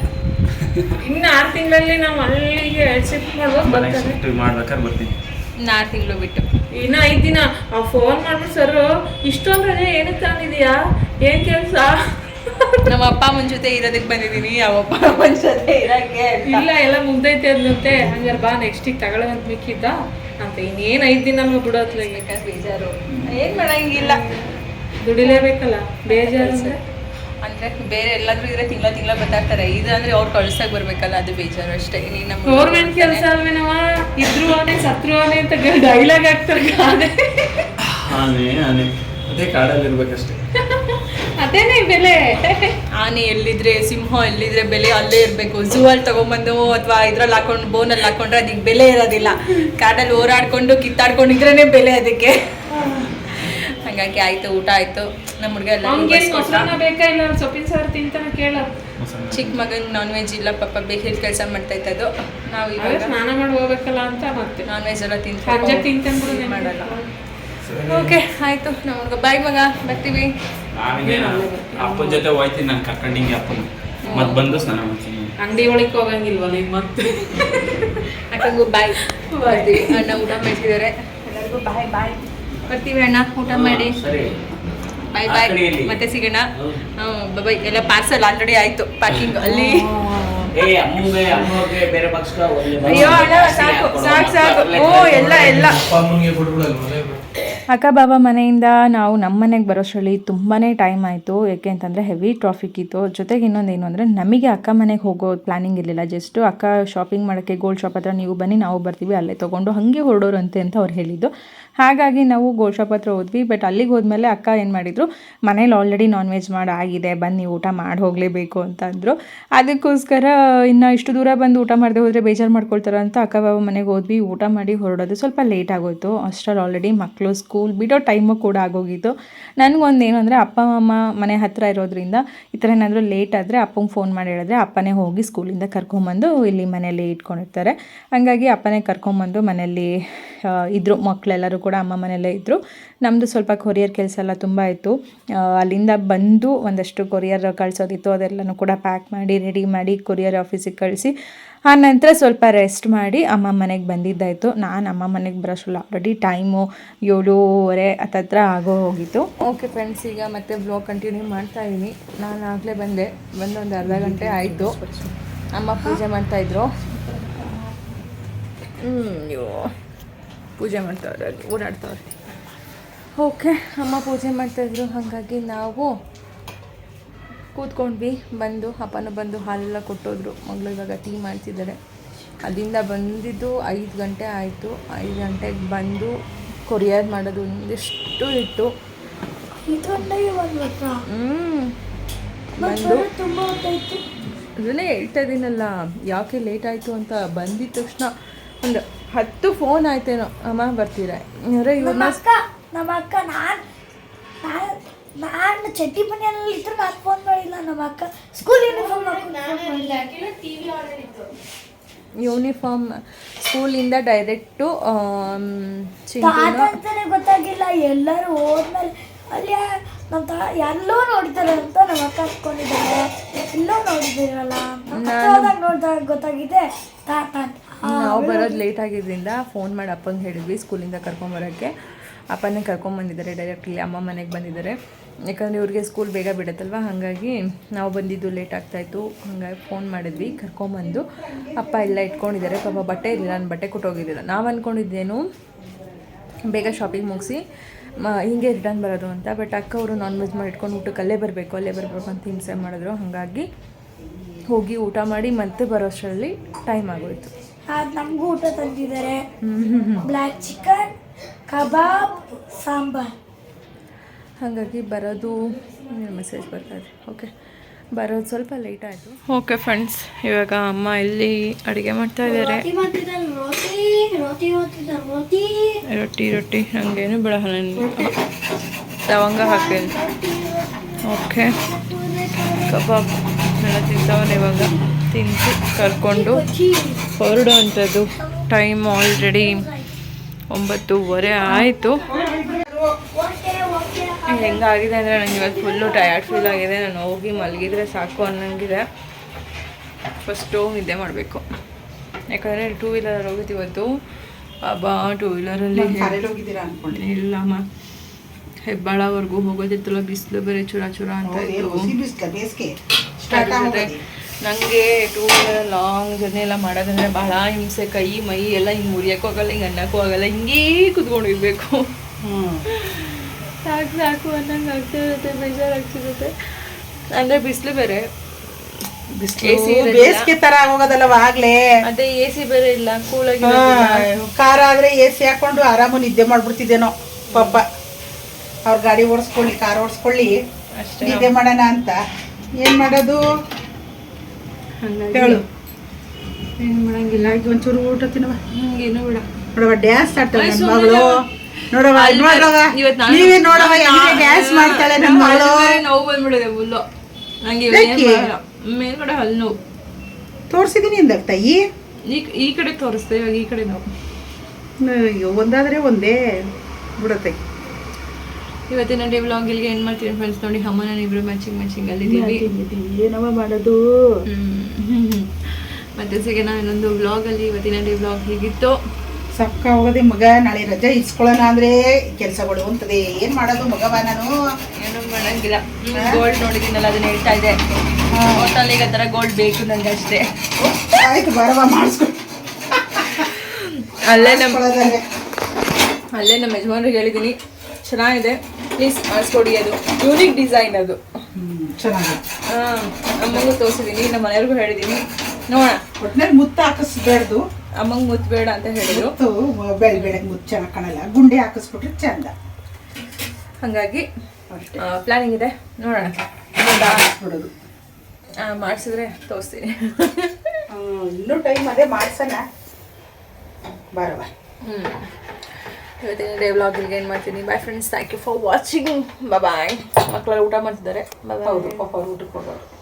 E: ಇನ್ನು ಆರು ತಿಂಗಳಲ್ಲಿ ನಾವು ಅಲ್ಲಿಗೆ ಶಿಫ್ಟ್ ಮಾಡ್ಬೇಕು
F: ಮನೆಗೆ
E: ಬರ್ತಾರೆ.
F: ಶಿಫ್ಟ್ ಮಾಡ್ಬೇಕಾದ್ರೆ ಬರ್ತೀನಿ.
A: ಇನ್ನು ಆರು ತಿಂಗಳು ಬಿಟ್ಟು.
E: ಇನ್ನ ಐದು ದಿನ ಫೋನ್ ಮಾಡ್ಬಿಟ್ಟು ಸರ್ ಇಷ್ಟೊಂದು ರಜೆ ಏನಕ್ಕೆ ತಂದಿದೀಯಾ ಏನ್ ಕೆಲಸ?
A: ನಮ್ಮ ಅಪ್ಪ ಅಮ್ಮನ ಜೊತೆ ಇರೋದಕ್ಕೆ ಬಂದಿದ್ದೀನಿ ಯಾವ ಅಪ್ಪ ಅಮ್ಮನ ಜೊತೆ ಇರಕ್ಕೆ
E: ಇಲ್ಲ ಎಲ್ಲ ಮುಗ್ದೈತೆ ಅಂದಂತೆ ಹಂಗಾರೆ ಬಾ ನೆಕ್ಸ್ಟಿಗೆ ತಗೊಳ್ಳೋ ಅಂತ ಮಿಕ್ಕಿದ್ದ. ಅಂತ ಇನ್ನೇನು ಐದು ದಿನ ಬಿಡೋತ್ಲೇ
A: ಬೇಕಾದ್ರೆ ಬೇಜಾರು. ಏನು ಮಾಡಂಗಿಲ್ಲ.
E: ದುಡಿಲೇಬೇಕಲ್ಲ ಬೇಜಾರು ಅಂದ್ರೆ
A: ಅಂದ್ರೆ ಬೇರೆ ಎಲ್ಲಾದ್ರೂ ಇದ್ರೆ ತಿಂಗಳ ತಿಂಗಳ ಗೊತ್ತಾಗ್ತಾರೆ. ಇದು ಅಂದ್ರೆ ಅವ್ರು ಕಳ್ಸಕ್ ಬರ್ಬೇಕಲ್ಲ ಅದು ಬೇಜಾರು ಅಷ್ಟೇ. ನಮ್ಮ
E: ಗೌರ್ಮೆಂಟ್ ಕೆಲಸ ಅಲ್ವೇನವ ಇದ್ರು ಅವನೇ ಸತ್ರು ಅವನೇ ಅಂತ ಡೈಲಾಗ್ ಆಗ್ತಾರೆ
F: ಆನೆ ಆನೆ. ಅದೇ ಕಾಡಲ್ಲಿ ಇರ್ಬೇಕಷ್ಟೇ.
E: ಅದೇನೇ ಬೆಲೆ?
A: ಆನೆ ಎಲ್ಲಿದ್ರೆ ಸಿಂಹ ಎಲ್ಲಿದ್ರೆ ಬೆಲೆ ಅಲ್ಲೇ ಇರಬೇಕು. ಝೂ ಅಲ್ಲಿ ತಗೊಂಬಂದು ಅಥವಾ ಇದ್ರಲ್ಲಿ ಹಾಕೊಂಡು ಬೋನಲ್ಲಿ ಹಾಕೊಂಡ್ರೆ ಅದಕ್ಕೆ ಬೆಲೆ ಇರೋದಿಲ್ಲ. ಕಾಡಲ್ಲಿ ಓಡಾಡ್ಕೊಂಡು ಕಿತ್ತಾಡ್ಕೊಂಡಿದ್ರೇನೆ ಬೆಲೆ ಅದಕ್ಕೆ. ಹಂಗಾಗಿ ಆಯ್ತು ಊಟ ಆಯ್ತು. ನಮ್ಮ ಹುಡುಗ ಎಲ್ಲ
E: ಬೇಕಾ? ಇಲ್ಲ ಸೊಪ್ಪಿನ ಸಾರು ತಿಂತಾನ ಕೇಳ.
A: ಚಿಕ್ಕ ಮಗನ್ ನಾನ್ ವೆಜ್ ಇಲ್ಲ ಪಾಪ ಬೇಕಿಲ್ ಕೆಲಸ ಮಾಡ್ತಾ ಇತ್ತು ನಾವು
E: ಅದೇ
A: ಇವಾಗ
E: ಸ್ನಾನ ಮಾಡಿ ಹೋಗ್ಬೇಕಲ್ಲ ಅಂತ ಮತ್ತೆ.
A: ನಾನ್ ವೆಜ್ ಎಲ್ಲ ತಿಂತ
E: ತಿಂತಾನೆ
A: ಮಾಡಲ್ಲ. ಓಕೆ ಆಯ್ತು. ನಮ್ಮ ಹುಡುಗ ಬಾಯ್ ಮಗ. ಬರ್ತೀವಿ.
F: ಅಪ್ಪನ ಜೊತೆ ಹೋಯ್ತೀನಿ ನಾನು ಕರ್ಕೊಂಡಿಂಗೆ ಅಪ್ಪನ. ಮತ್ತೆ ಬಂದು ಸ್ನಾನ ಮಾಡ್ತೀನಿ.
E: ಅಂಗಡಿ ಒಳಗೆ ಹೋಗಂಗಿಲ್ವಲ್ಲ ಈಗ ಮತ್ತೆ?
A: ಅಕ್ಕಂಗೂ ಬಾಯ್ ಬರ್ತೀವಿ ಅಣ್ಣ ಊಟ ಮಾಡ್ತಿದ್ದಾರೆ. ಎಲ್ಲರಿಗೂ ಬಾಯ್ ಬಾಯ್ ಬರ್ತೀವಿ ಅಣ್ಣ ಊಟ ಮಾಡಿ.
F: ಸರಿ.
A: ಬಾಯ್ ಬಾಯ್ ಮತ್ತೆ ಸಿಗೋಣ. ಹ್ಞೂ ಬಾಯ್ ಎಲ್ಲ ಪಾರ್ಸಲ್ ಆಲ್ರೆಡಿ ಆಯ್ತು ಪ್ಯಾಕಿಂಗ್ ಅಲ್ಲಿ.
G: ಏ ಅಮ್ಮಂಗೆ ಅಮ್ಮವ್ರಿಗೆ ಬೇರೆ ಪಕ್ಷ
A: ಅಯ್ಯೋ ಅಣ್ಣ ಸಾಕು ಸಾಕು ಸಾಕು. ಓ ಎಲ್ಲ ಎಲ್ಲ.
C: ಅಕ್ಕ ಬಾಬಾ ಮನೆಯಿಂದ ನಾವು ನಮ್ಮ ಮನೆಗೆ ಬರೋಷ್ಟರಲ್ಲಿ ತುಂಬಾ ಟೈಮ್ ಆಯಿತು. ಯಾಕೆ ಅಂತಂದರೆ ಹೆವಿ ಟ್ರಾಫಿಕ್ ಇತ್ತು. ಜೊತೆಗೆ ಇನ್ನೊಂದು ಏನು ಅಂದರೆ ನಮಗೆ ಅಕ್ಕ ಮನೆಗೆ ಹೋಗೋ ಪ್ಲಾನಿಂಗ್ ಇರಲಿಲ್ಲ. ಜಸ್ಟು ಅಕ್ಕ ಶಾಪಿಂಗ್ ಮಾಡೋಕ್ಕೆ ಗೋಲ್ಡ್ ಶಾಪ್ ಹತ್ರ ನೀವು ಬನ್ನಿ ನಾವು ಬರ್ತೀವಿ ಅಲ್ಲೇ ತೊಗೊಂಡು ಹಾಗೆ ಹೊರಡೋರಂತೆ ಅಂತ ಅವ್ರು ಹೇಳಿದ್ದು. ಹಾಗಾಗಿ ನಾವು ಘೋಷಪತ್ರ ಹೋದ್ವಿ ಬಟ್ ಅಲ್ಲಿಗೆ ಹೋದ್ಮೇಲೆ ಅಕ್ಕ ಏನು ಮಾಡಿದರು, ಮನೇಲಿ ಆಲ್ರೆಡಿ ನಾನ್ ವೆಜ್ ಮಾಡಿ, ಆಗಿದೆ, ಬನ್ನಿ ಊಟ ಮಾಡಿ, ಹೋಗಲೇಬೇಕು ಅಂತ ಅಂದರು. ಅದಕ್ಕೋಸ್ಕರ ಇನ್ನು ಇಷ್ಟು ದೂರ ಬಂದು ಊಟ ಮಾಡದೆ ಹೋದರೆ ಬೇಜಾರು ಮಾಡ್ಕೊಳ್ತಾರೆ ಅಂತ ಅಕ್ಕ ಬಾಬು ಮನೆಗೆ ಹೋದ್ವಿ. ಊಟ ಮಾಡಿ ಹೊರಡೋದು ಸ್ವಲ್ಪ ಲೇಟ್ ಆಗೋಯ್ತು. ಅಷ್ಟರಲ್ಲಿ ಆಲ್ರೆಡಿ ಮಕ್ಕಳು ಸ್ಕೂಲ್ ಬಿಡೋ ಟೈಮು ಕೂಡ ಆಗೋಗಿತ್ತು. ನನಗೊಂದು ಏನು ಅಂದರೆ ಅಪ್ಪ, ಅಮ್ಮ ಮನೆ ಹತ್ತಿರ ಇರೋದ್ರಿಂದ ಈ ಥರ ಏನಾದರೂ ಲೇಟ್ ಆದರೆ ಅಪ್ಪಂಗೆ ಫೋನ್ ಮಾಡಿ ಹೇಳಿದ್ರೆ ಅಪ್ಪನೇ ಹೋಗಿ ಸ್ಕೂಲಿಂದ ಕರ್ಕೊಂಬಂದು ಇಲ್ಲಿ ಮನೆಯಲ್ಲಿ ಇಟ್ಕೊಂಡಿರ್ತಾರೆ. ಹಂಗಾಗಿ ಅಪ್ಪನೇ ಕರ್ಕೊಂಬಂದು ಮನೆಯಲ್ಲಿ ಆ, ಇದ್ರು ಮಕ್ಕಳೆಲ್ಲರೂ ಕೂಡ ಅಮ್ಮ ಮನೆಯಲ್ಲೇ ಇದ್ದರು ನಮ್ಮದು ಸ್ವಲ್ಪ ಕೊರಿಯರ್ ಕೆಲಸ ಎಲ್ಲ ತುಂಬ ಇತ್ತು ಅಲ್ಲಿಂದ ಬಂದು ಒಂದಷ್ಟು ಕೊರಿಯರ್ ಕಳಿಸೋದಿತ್ತು ಅದೆಲ್ಲನೂ ಕೂಡ ಪ್ಯಾಕ್ ಮಾಡಿ ರೆಡಿ ಮಾಡಿ ಕೊರಿಯರ್ ಆಫೀಸಿಗೆ ಕಳಿಸಿ ಆ ನಂತರ ಸ್ವಲ್ಪ ರೆಸ್ಟ್ ಮಾಡಿ ಅಮ್ಮ ಮನೆಗೆ ಬಂದಿದ್ದಾಯಿತು. ನಾನು ಅಮ್ಮ ಮನೆಗೆ ಬರೋಷ್ಟಲ್ಲ ಆಲ್ರೆಡಿ ಟೈಮು ಏಳೂವರೆ ಹತ್ತತ್ರ ಆಗೋ ಹೋಗಿತ್ತು. ಓಕೆ ಫ್ರೆಂಡ್ಸ್ ಈಗ ಮತ್ತೆ ಬ್ಲಾಗ್ ಕಂಟಿನ್ಯೂ ಮಾಡ್ತಾ ಇದ್ದೀನಿ ನಾನು ಆಗಲೇ ಬಂದೆ ಬಂದು ಒಂದು ಅರ್ಧ ಗಂಟೆ ಆಯಿತು. ಅಮ್ಮ ಪೂಜೆ ಮಾಡ್ತಾಯಿದ್ರು ಹ್ಞೂ ಪೂಜೆ ಮಾಡ್ತಾವ್ರೆ ಅಲ್ಲಿ ಓಡಾಡ್ತಾವ್ರೆ. ಓಕೆ ಅಮ್ಮ ಪೂಜೆ ಮಾಡ್ತಾಯಿದ್ರು ಹಾಗಾಗಿ ನಾವು ಕೂತ್ಕೊಂಡ್ವಿ ಬಂದು ಅಪ್ಪನ ಬಂದು ಹಾಲೆಲ್ಲ ಕೊಟ್ಟೋದ್ರು. ಮಗಳು ಇವಾಗ ಟೀ ಮಾಡ್ತಿದ್ದಾರೆ. ಅಲ್ಲಿಂದ ಬಂದಿದ್ದು ಐದು ಗಂಟೆ ಆಯಿತು. ಐದು ಗಂಟೆಗೆ ಬಂದು ಕೊರಿಯರ್ ಮಾಡೋದು ಒಂದಿಷ್ಟು ಇಟ್ಟು ಬಂದು ಅದನ್ನೇ ಹೇಳ್ತಾ ಇದ್ದೀನಲ್ಲ ಯಾಕೆ ಲೇಟ್ ಆಯಿತು ಅಂತ ಬಂದಿದ ತಕ್ಷಣ ಒಂದು ಹತ್ತು ಫೋನ್ ಆಯ್ತೇನೋ. ಅಮ್ಮ ಬರ್ತೀರಾ? ಅಂದ್ರೆ
B: ನಮ್ಮ
C: ಇವ್ರನ್ನ
B: ಅಕ್ಕ ನಮ್ಮ ಅಕ್ಕ ನಾನು ನಾನು ನಾನು ಚಟ್ಟಿ ಮನೆಯಲ್ಲಿ ಇದ್ರು ನಾನು ಫೋನ್ ಮಾಡಿಲ್ಲ ನಮ್ಮ ಅಕ್ಕ. ಸ್ಕೂಲ್ ಯೂನಿಫಾರ್ಮ್
C: ಯೂನಿಫಾರ್ಮ್ ಸ್ಕೂಲಿಂದ ಡೈರೆಕ್ಟು
B: ಅಂತಾನೆ ಗೊತ್ತಾಗಿಲ್ಲ. ಎಲ್ಲರೂ ಹೋದ್ಮೇಲೆ ಅಲ್ಲಿ ನಮ್ಮ ತ ಎಲ್ಲೋ ನೋಡ್ತಾರೆ ಅಂತ ನಮ್ಮ ಅಕ್ಕ ಅನ್ಕೊಂಡಿದ್ದಾರೆ. ಎಲ್ಲೋ ನೋಡಿದಿರಲ್ಲ ಅಂತ ಮತ್ತೆ ಹೋದಾಗ ನೋಡಿದಾಗ ಗೊತ್ತಾಗಿದೆ. ತಾತ ಅಂತ.
C: ನಾವು ಬರೋದು ಲೇಟ್ ಆಗಿದ್ದರಿಂದ ಫೋನ್ ಮಾಡಿ ಅಪ್ಪಂಗೆ ಹೇಳಿದ್ವಿ ಸ್ಕೂಲಿಂದ ಕರ್ಕೊಂಬರೋಕ್ಕೆ ಅಪ್ಪನೇ ಕರ್ಕೊಂಬಂದಿದ್ದಾರೆ ಡೈರೆಕ್ಟ್ ಇಲ್ಲಿ ಅಮ್ಮ ಮನೆಗೆ ಬಂದಿದ್ದಾರೆ. ಯಾಕಂದರೆ ಇವ್ರಿಗೆ ಸ್ಕೂಲ್ ಬೇಗ ಬಿಡುತ್ತಲ್ವ? ಹಾಗಾಗಿ ನಾವು ಬಂದಿದ್ದು ಲೇಟ್ ಆಗ್ತಾಯಿತ್ತು ಹಾಗಾಗಿ ಫೋನ್ ಮಾಡಿದ್ವಿ ಕರ್ಕೊಂಬಂದು ಅಪ್ಪ ಎಲ್ಲ ಇಟ್ಕೊಂಡಿದ್ದಾರೆ. ಪಾಪ ಬಟ್ಟೆ ಇರಲಿಲ್ಲ ನಾನು ಬಟ್ಟೆ ಕೊಟ್ಟೋಗಿರಲಿಲ್ಲ ನಾವು ಅಂದ್ಕೊಂಡಿದ್ದೇನು ಬೇಗ ಶಾಪಿಂಗ್ ಮುಗಿಸಿ ಮ ಹಿಂಗೆ ರಿಟರ್ನ್ ಬರೋದು ಅಂತ. ಬಟ್ ಅಕ್ಕ ಅವರು ನಾನ್ ವೆಜ್ ಮಾಡಿ ಇಟ್ಕೊಂಡು ಊಟಕ್ಕೆ ಅಲ್ಲೇ ಬರಬೇಕು ಅಲ್ಲೇ ಬರಬೇಕು ಅಂತ ಹಿಂಸೆ ಮಾಡಿದ್ರು. ಹಾಗಾಗಿ ಹೋಗಿ ಊಟ ಮಾಡಿ ಮತ್ತೆ ಬರೋಷ್ಟರಲ್ಲಿ ಟೈಮ್ ಆಗೋಯ್ತು.
B: ಅದು ನಮಗೂ ಊಟ ತಂದಿದ್ದಾರೆ. Black chicken kebab sambar.
C: ಹಾಗಾಗಿ ಬರೋದು ಮೆಸೇಜ್ ಬರ್ತಾ ಇದೆ. ಓಕೆ ಬರೋದು ಸ್ವಲ್ಪ ಲೇಟ್ ಆಯಿತು. ಓಕೆ ಫ್ರೆಂಡ್ಸ್ ಇವಾಗ ಅಮ್ಮ ಇಲ್ಲಿ ಅಡುಗೆ ಮಾಡ್ತಾ ಇದ್ದಾರೆ. ರೊಟ್ಟಿ ರೊಟ್ಟಿ ನನಗೇನು ಬೇಡ ನನಗೆ ಲವಂಗ ಹಾಕ್ತೀನಿ. Okay kebab. ಎಲ್ಲ ತಿಂತಾವನೆ ಇವಾಗ. ತಿಂದು ಕರ್ಕೊಂಡು ಹೊರಡುವಂಥದ್ದು ಟೈಮ್ ಆಲ್ರೆಡಿ ಒಂಬತ್ತೂವರೆ ಆಯಿತು. ಹೆಂಗಾಗಿದೆ ಅಂದರೆ ನನಗೆ ಇವತ್ತು ಫುಲ್ಲು ಟಯರ್ಡ್ ಫೀಲ್ ಆಗಿದೆ. ನಾನು ಹೋಗಿ ಮಲಗಿದ್ರೆ ಸಾಕು ಅನ್ನಂಗಿದೆ. ಫಸ್ಟು ನಿದ್ದೆ ಮಾಡಬೇಕು. ಯಾಕಂದರೆ ಟೂ ವೀಲರ್ ಹೋಗಿದ್ದು ಇವತ್ತು. ಬಾಬಾ ಟೂ ವೀಲರಲ್ಲಿ ಇಲ್ಲಮ್ಮ ಹೆಬ್ಬಾಳವರೆಗೂ ಹೋಗೋದಿತ್ತಲ್ಲ ಬಿಸಿಲು ಬೇರೆ ಚೂರ ಚೂರ ಅಂತ ಇತ್ತು. ನನಗೆ ಟೂ ವೀಲರ್ ಲಾಂಗ್ ಜರ್ನಿ ಎಲ್ಲ ಮಾಡೋದಂದ್ರೆ ಬಹಳ ಹಿಂಸೆ. ಕೈ ಮೈ ಎಲ್ಲ ಹಿಂಗೆ ಮುರಿಯೋಕ್ಕೂ ಆಗಲ್ಲ ಹಿಂಗೆ ಅನ್ನಕ್ಕೂ ಆಗಲ್ಲ ಹಿಂಗೇ ಕುತ್ಕೊಂಡಿರ್ಬೇಕು. ಸಾಕು ಸಾಕು ಅನ್ನಂಗೆ ಆಗ್ತಿರುತ್ತೆ ಬೇಜಾರಾಗ್ತಿರುತ್ತೆ. ಅಂದರೆ ಬಿಸಿಲು ಬೇರೆ.
H: ಬೇಸಿಗೆ ತರ ಆಗ್ಲೇ?
C: ಅದೇ ಎ ಸಿ ಬೇರೆ ಇಲ್ಲ ಕೂಲಾಗಿ
H: ಕಾರ ಆದ್ರೆ ಎ ಸಿ ಹಾಕೊಂಡು ಆರಾಮ ನಿದ್ದೆ ಮಾಡ್ಬಿಡ್ತಿದ್ದೇನೋ ಪಾಪ. ಅವ್ರ ಗಾಡಿ ಓಡಿಸ್ಕೊಳ್ಳಿ ಕಾರ್ ಓಡಿಸ್ಕೊಳ್ಳಿ. ನಿದ್ದೆ ಮಾಡೋಣ ಅಂತ. ಏನ್ ಮಾಡೋದು? ಹೇಳು. ಏನು ಮಾಡಂಗಿಲ್ಲ. ಈಗ ಒಂಚೂರು ಊಟ ತಿನ್ನವ.
C: ಹಂಗೇನು ಬಿಡ.
H: ನೋಡವ ಡ್ಯಾನ್ಸ್ ಆಡ್ತಾಳೆ ನನ್ನ ಮಗಳು. ನೋಡವ ನೋಡವ ನೀವೇ ನೋಡವ ಡ್ಯಾನ್ಸ್ ಮಾಡ್ತಾಳೆ ನನ್ನ ಮಗಳು?
C: ನೋವು ಬಂದ್ಬಿಡಿದೆ ಹುಲ್ಲು ನಂಗೆ
H: ಯಾಕೆ?
C: ಮೇಲ್ಗಡೆ ಹಲ್ಲು ನೋವು.
H: ತೋರ್ಸಿದೀನಿ ಅಂದಾಗ ತಾಯಿ?
C: ಈ ಈ ಕಡೆ ತೋರಿಸ್ದೆ ಇವಾಗ ಈ ಕಡೆ ನಾವು.
H: ಅಯ್ಯೋ ಒಂದಾದ್ರೆ ಒಂದೇ. ಬಿಡತ್ತೆ
C: ಇವತ್ತಿನ ಡೇ ವ್ಲಾಗ್ ಇಲ್ಲಿಗೆ ಏನು ಮಾಡ್ತೀನಿ ಫ್ರೆಂಡ್ಸ್ ನೋಡಿ ಅಮ್ಮನ ನಾನು ಇಬ್ರು ಮ್ಯಾಚಿಂಗ್ ಮ್ಯಾಚಿಂಗ್ ಅಲ್ಲಿದ್ದೀವಿ
H: ಏನವ ಮಾಡೋದು.
C: ಮತ್ತೆ ಸಿಗೋಣ ಇನ್ನೊಂದು ವ್ಲಾಗ್ ಅಲ್ಲಿ ಇವತ್ತಿನ ಡೇ ವ್ಲಾಗ್ ಹೀಗಿತ್ತು?
H: ಸಕ್ಕ ಹೋಗದೆ ಮಗ ನಾಳೆ ರಜೆ ಇಸ್ಕೊಳ್ಳೋಣ ಅಂದ್ರೆ ಕೆಲಸಗಳು ಅಂತದೆ. ಏನ್ ಮಾಡೋದು ಮಗವ ನಾನು?
C: ಏನು ಮಾಡಂಗಿಲ್ಲ. ಗೋಲ್ಡ್ ನೋಡಿದ್ದೀನಲ್ಲ ಅದನ್ನ ಹೇಳ್ತಾ ಇದೆ ಹೋಟಲ್ ಈಗ ಥರ ಗೋಲ್ಡ್ ಬೇಕು ನನಗೆ ಅಷ್ಟೇ.
H: ಆಯ್ತು ಬರವ ಮಾಡಿಸ್ಕೊ
C: ಅಲ್ಲೇ ನಮ್ಮ. ಅಲ್ಲೇ ನಮ್ಮ ಯಜಮಾನ್ರಿಗೆ ಹೇಳಿದ್ದೀನಿ ಚೆನ್ನಾಗಿದೆ. ಪ್ಲೀಸ್ ಮಾಡಿಸ್ಕೊಡಿ ಅದು ಯೂನಿಕ್ ಡಿಸೈನ್ ಅದು. ಹಾಂ ಅಮ್ಮಂಗೂ ತೋರಿಸಿದ್ದೀನಿ ನಮ್ಮ ಮನೆಯವ್ರಿಗೂ ಹೇಳಿದ್ದೀನಿ ನೋಡೋಣ.
H: ಒಟ್ಟಿನಲ್ಲಿ ಮುತ್ತ ಹಾಕಿಸ್ಬೇಡ್ದು
C: ಅಮ್ಮಂಗೆ ಮುತ್ತಬೇಡ ಅಂತ ಹೇಳಿದ್ರು.
H: ಬೆಳೆ ಬೆಳ ಬೆಳಗ್ಗೆ ಮುತ್ತು ಚೆನ್ನಾಗಿ ಕಾಣಲ್ಲ. ಗುಂಡೆ ಹಾಕಿಸ್ಬಿಟ್ರೆ ಚಂದ.
C: ಹಾಗಾಗಿ ಪ್ಲಾನಿಂಗ್ ಇದೆ. ನೋಡೋಣ.
H: ಹಾಕಿಸ್ಬಿಡೋದು.
C: ಮಾಡಿಸಿದ್ರೆ ತೋರಿಸ್ತೀನಿ.
H: ಇನ್ನೂ ಟೈಮ್ ಅದೇ ಮಾಡಿಸೋಣ. ಬರವ
C: ಹ್ಞೂ ಇವತ್ತಿನ ಡೇ ವ್ಲಾಗಿಗೆ ಏನು ಮಾಡ್ತೀನಿ bye friends thank you for watching bye ಮಕ್ಕಳೆಲ್ಲ ಊಟ ಮಾಡ್ತಿದ್ದಾರೆ.
H: ಹೌದು, ಪಾಪ ಊಟಕ್ಕೆ ಹೋಗೋರು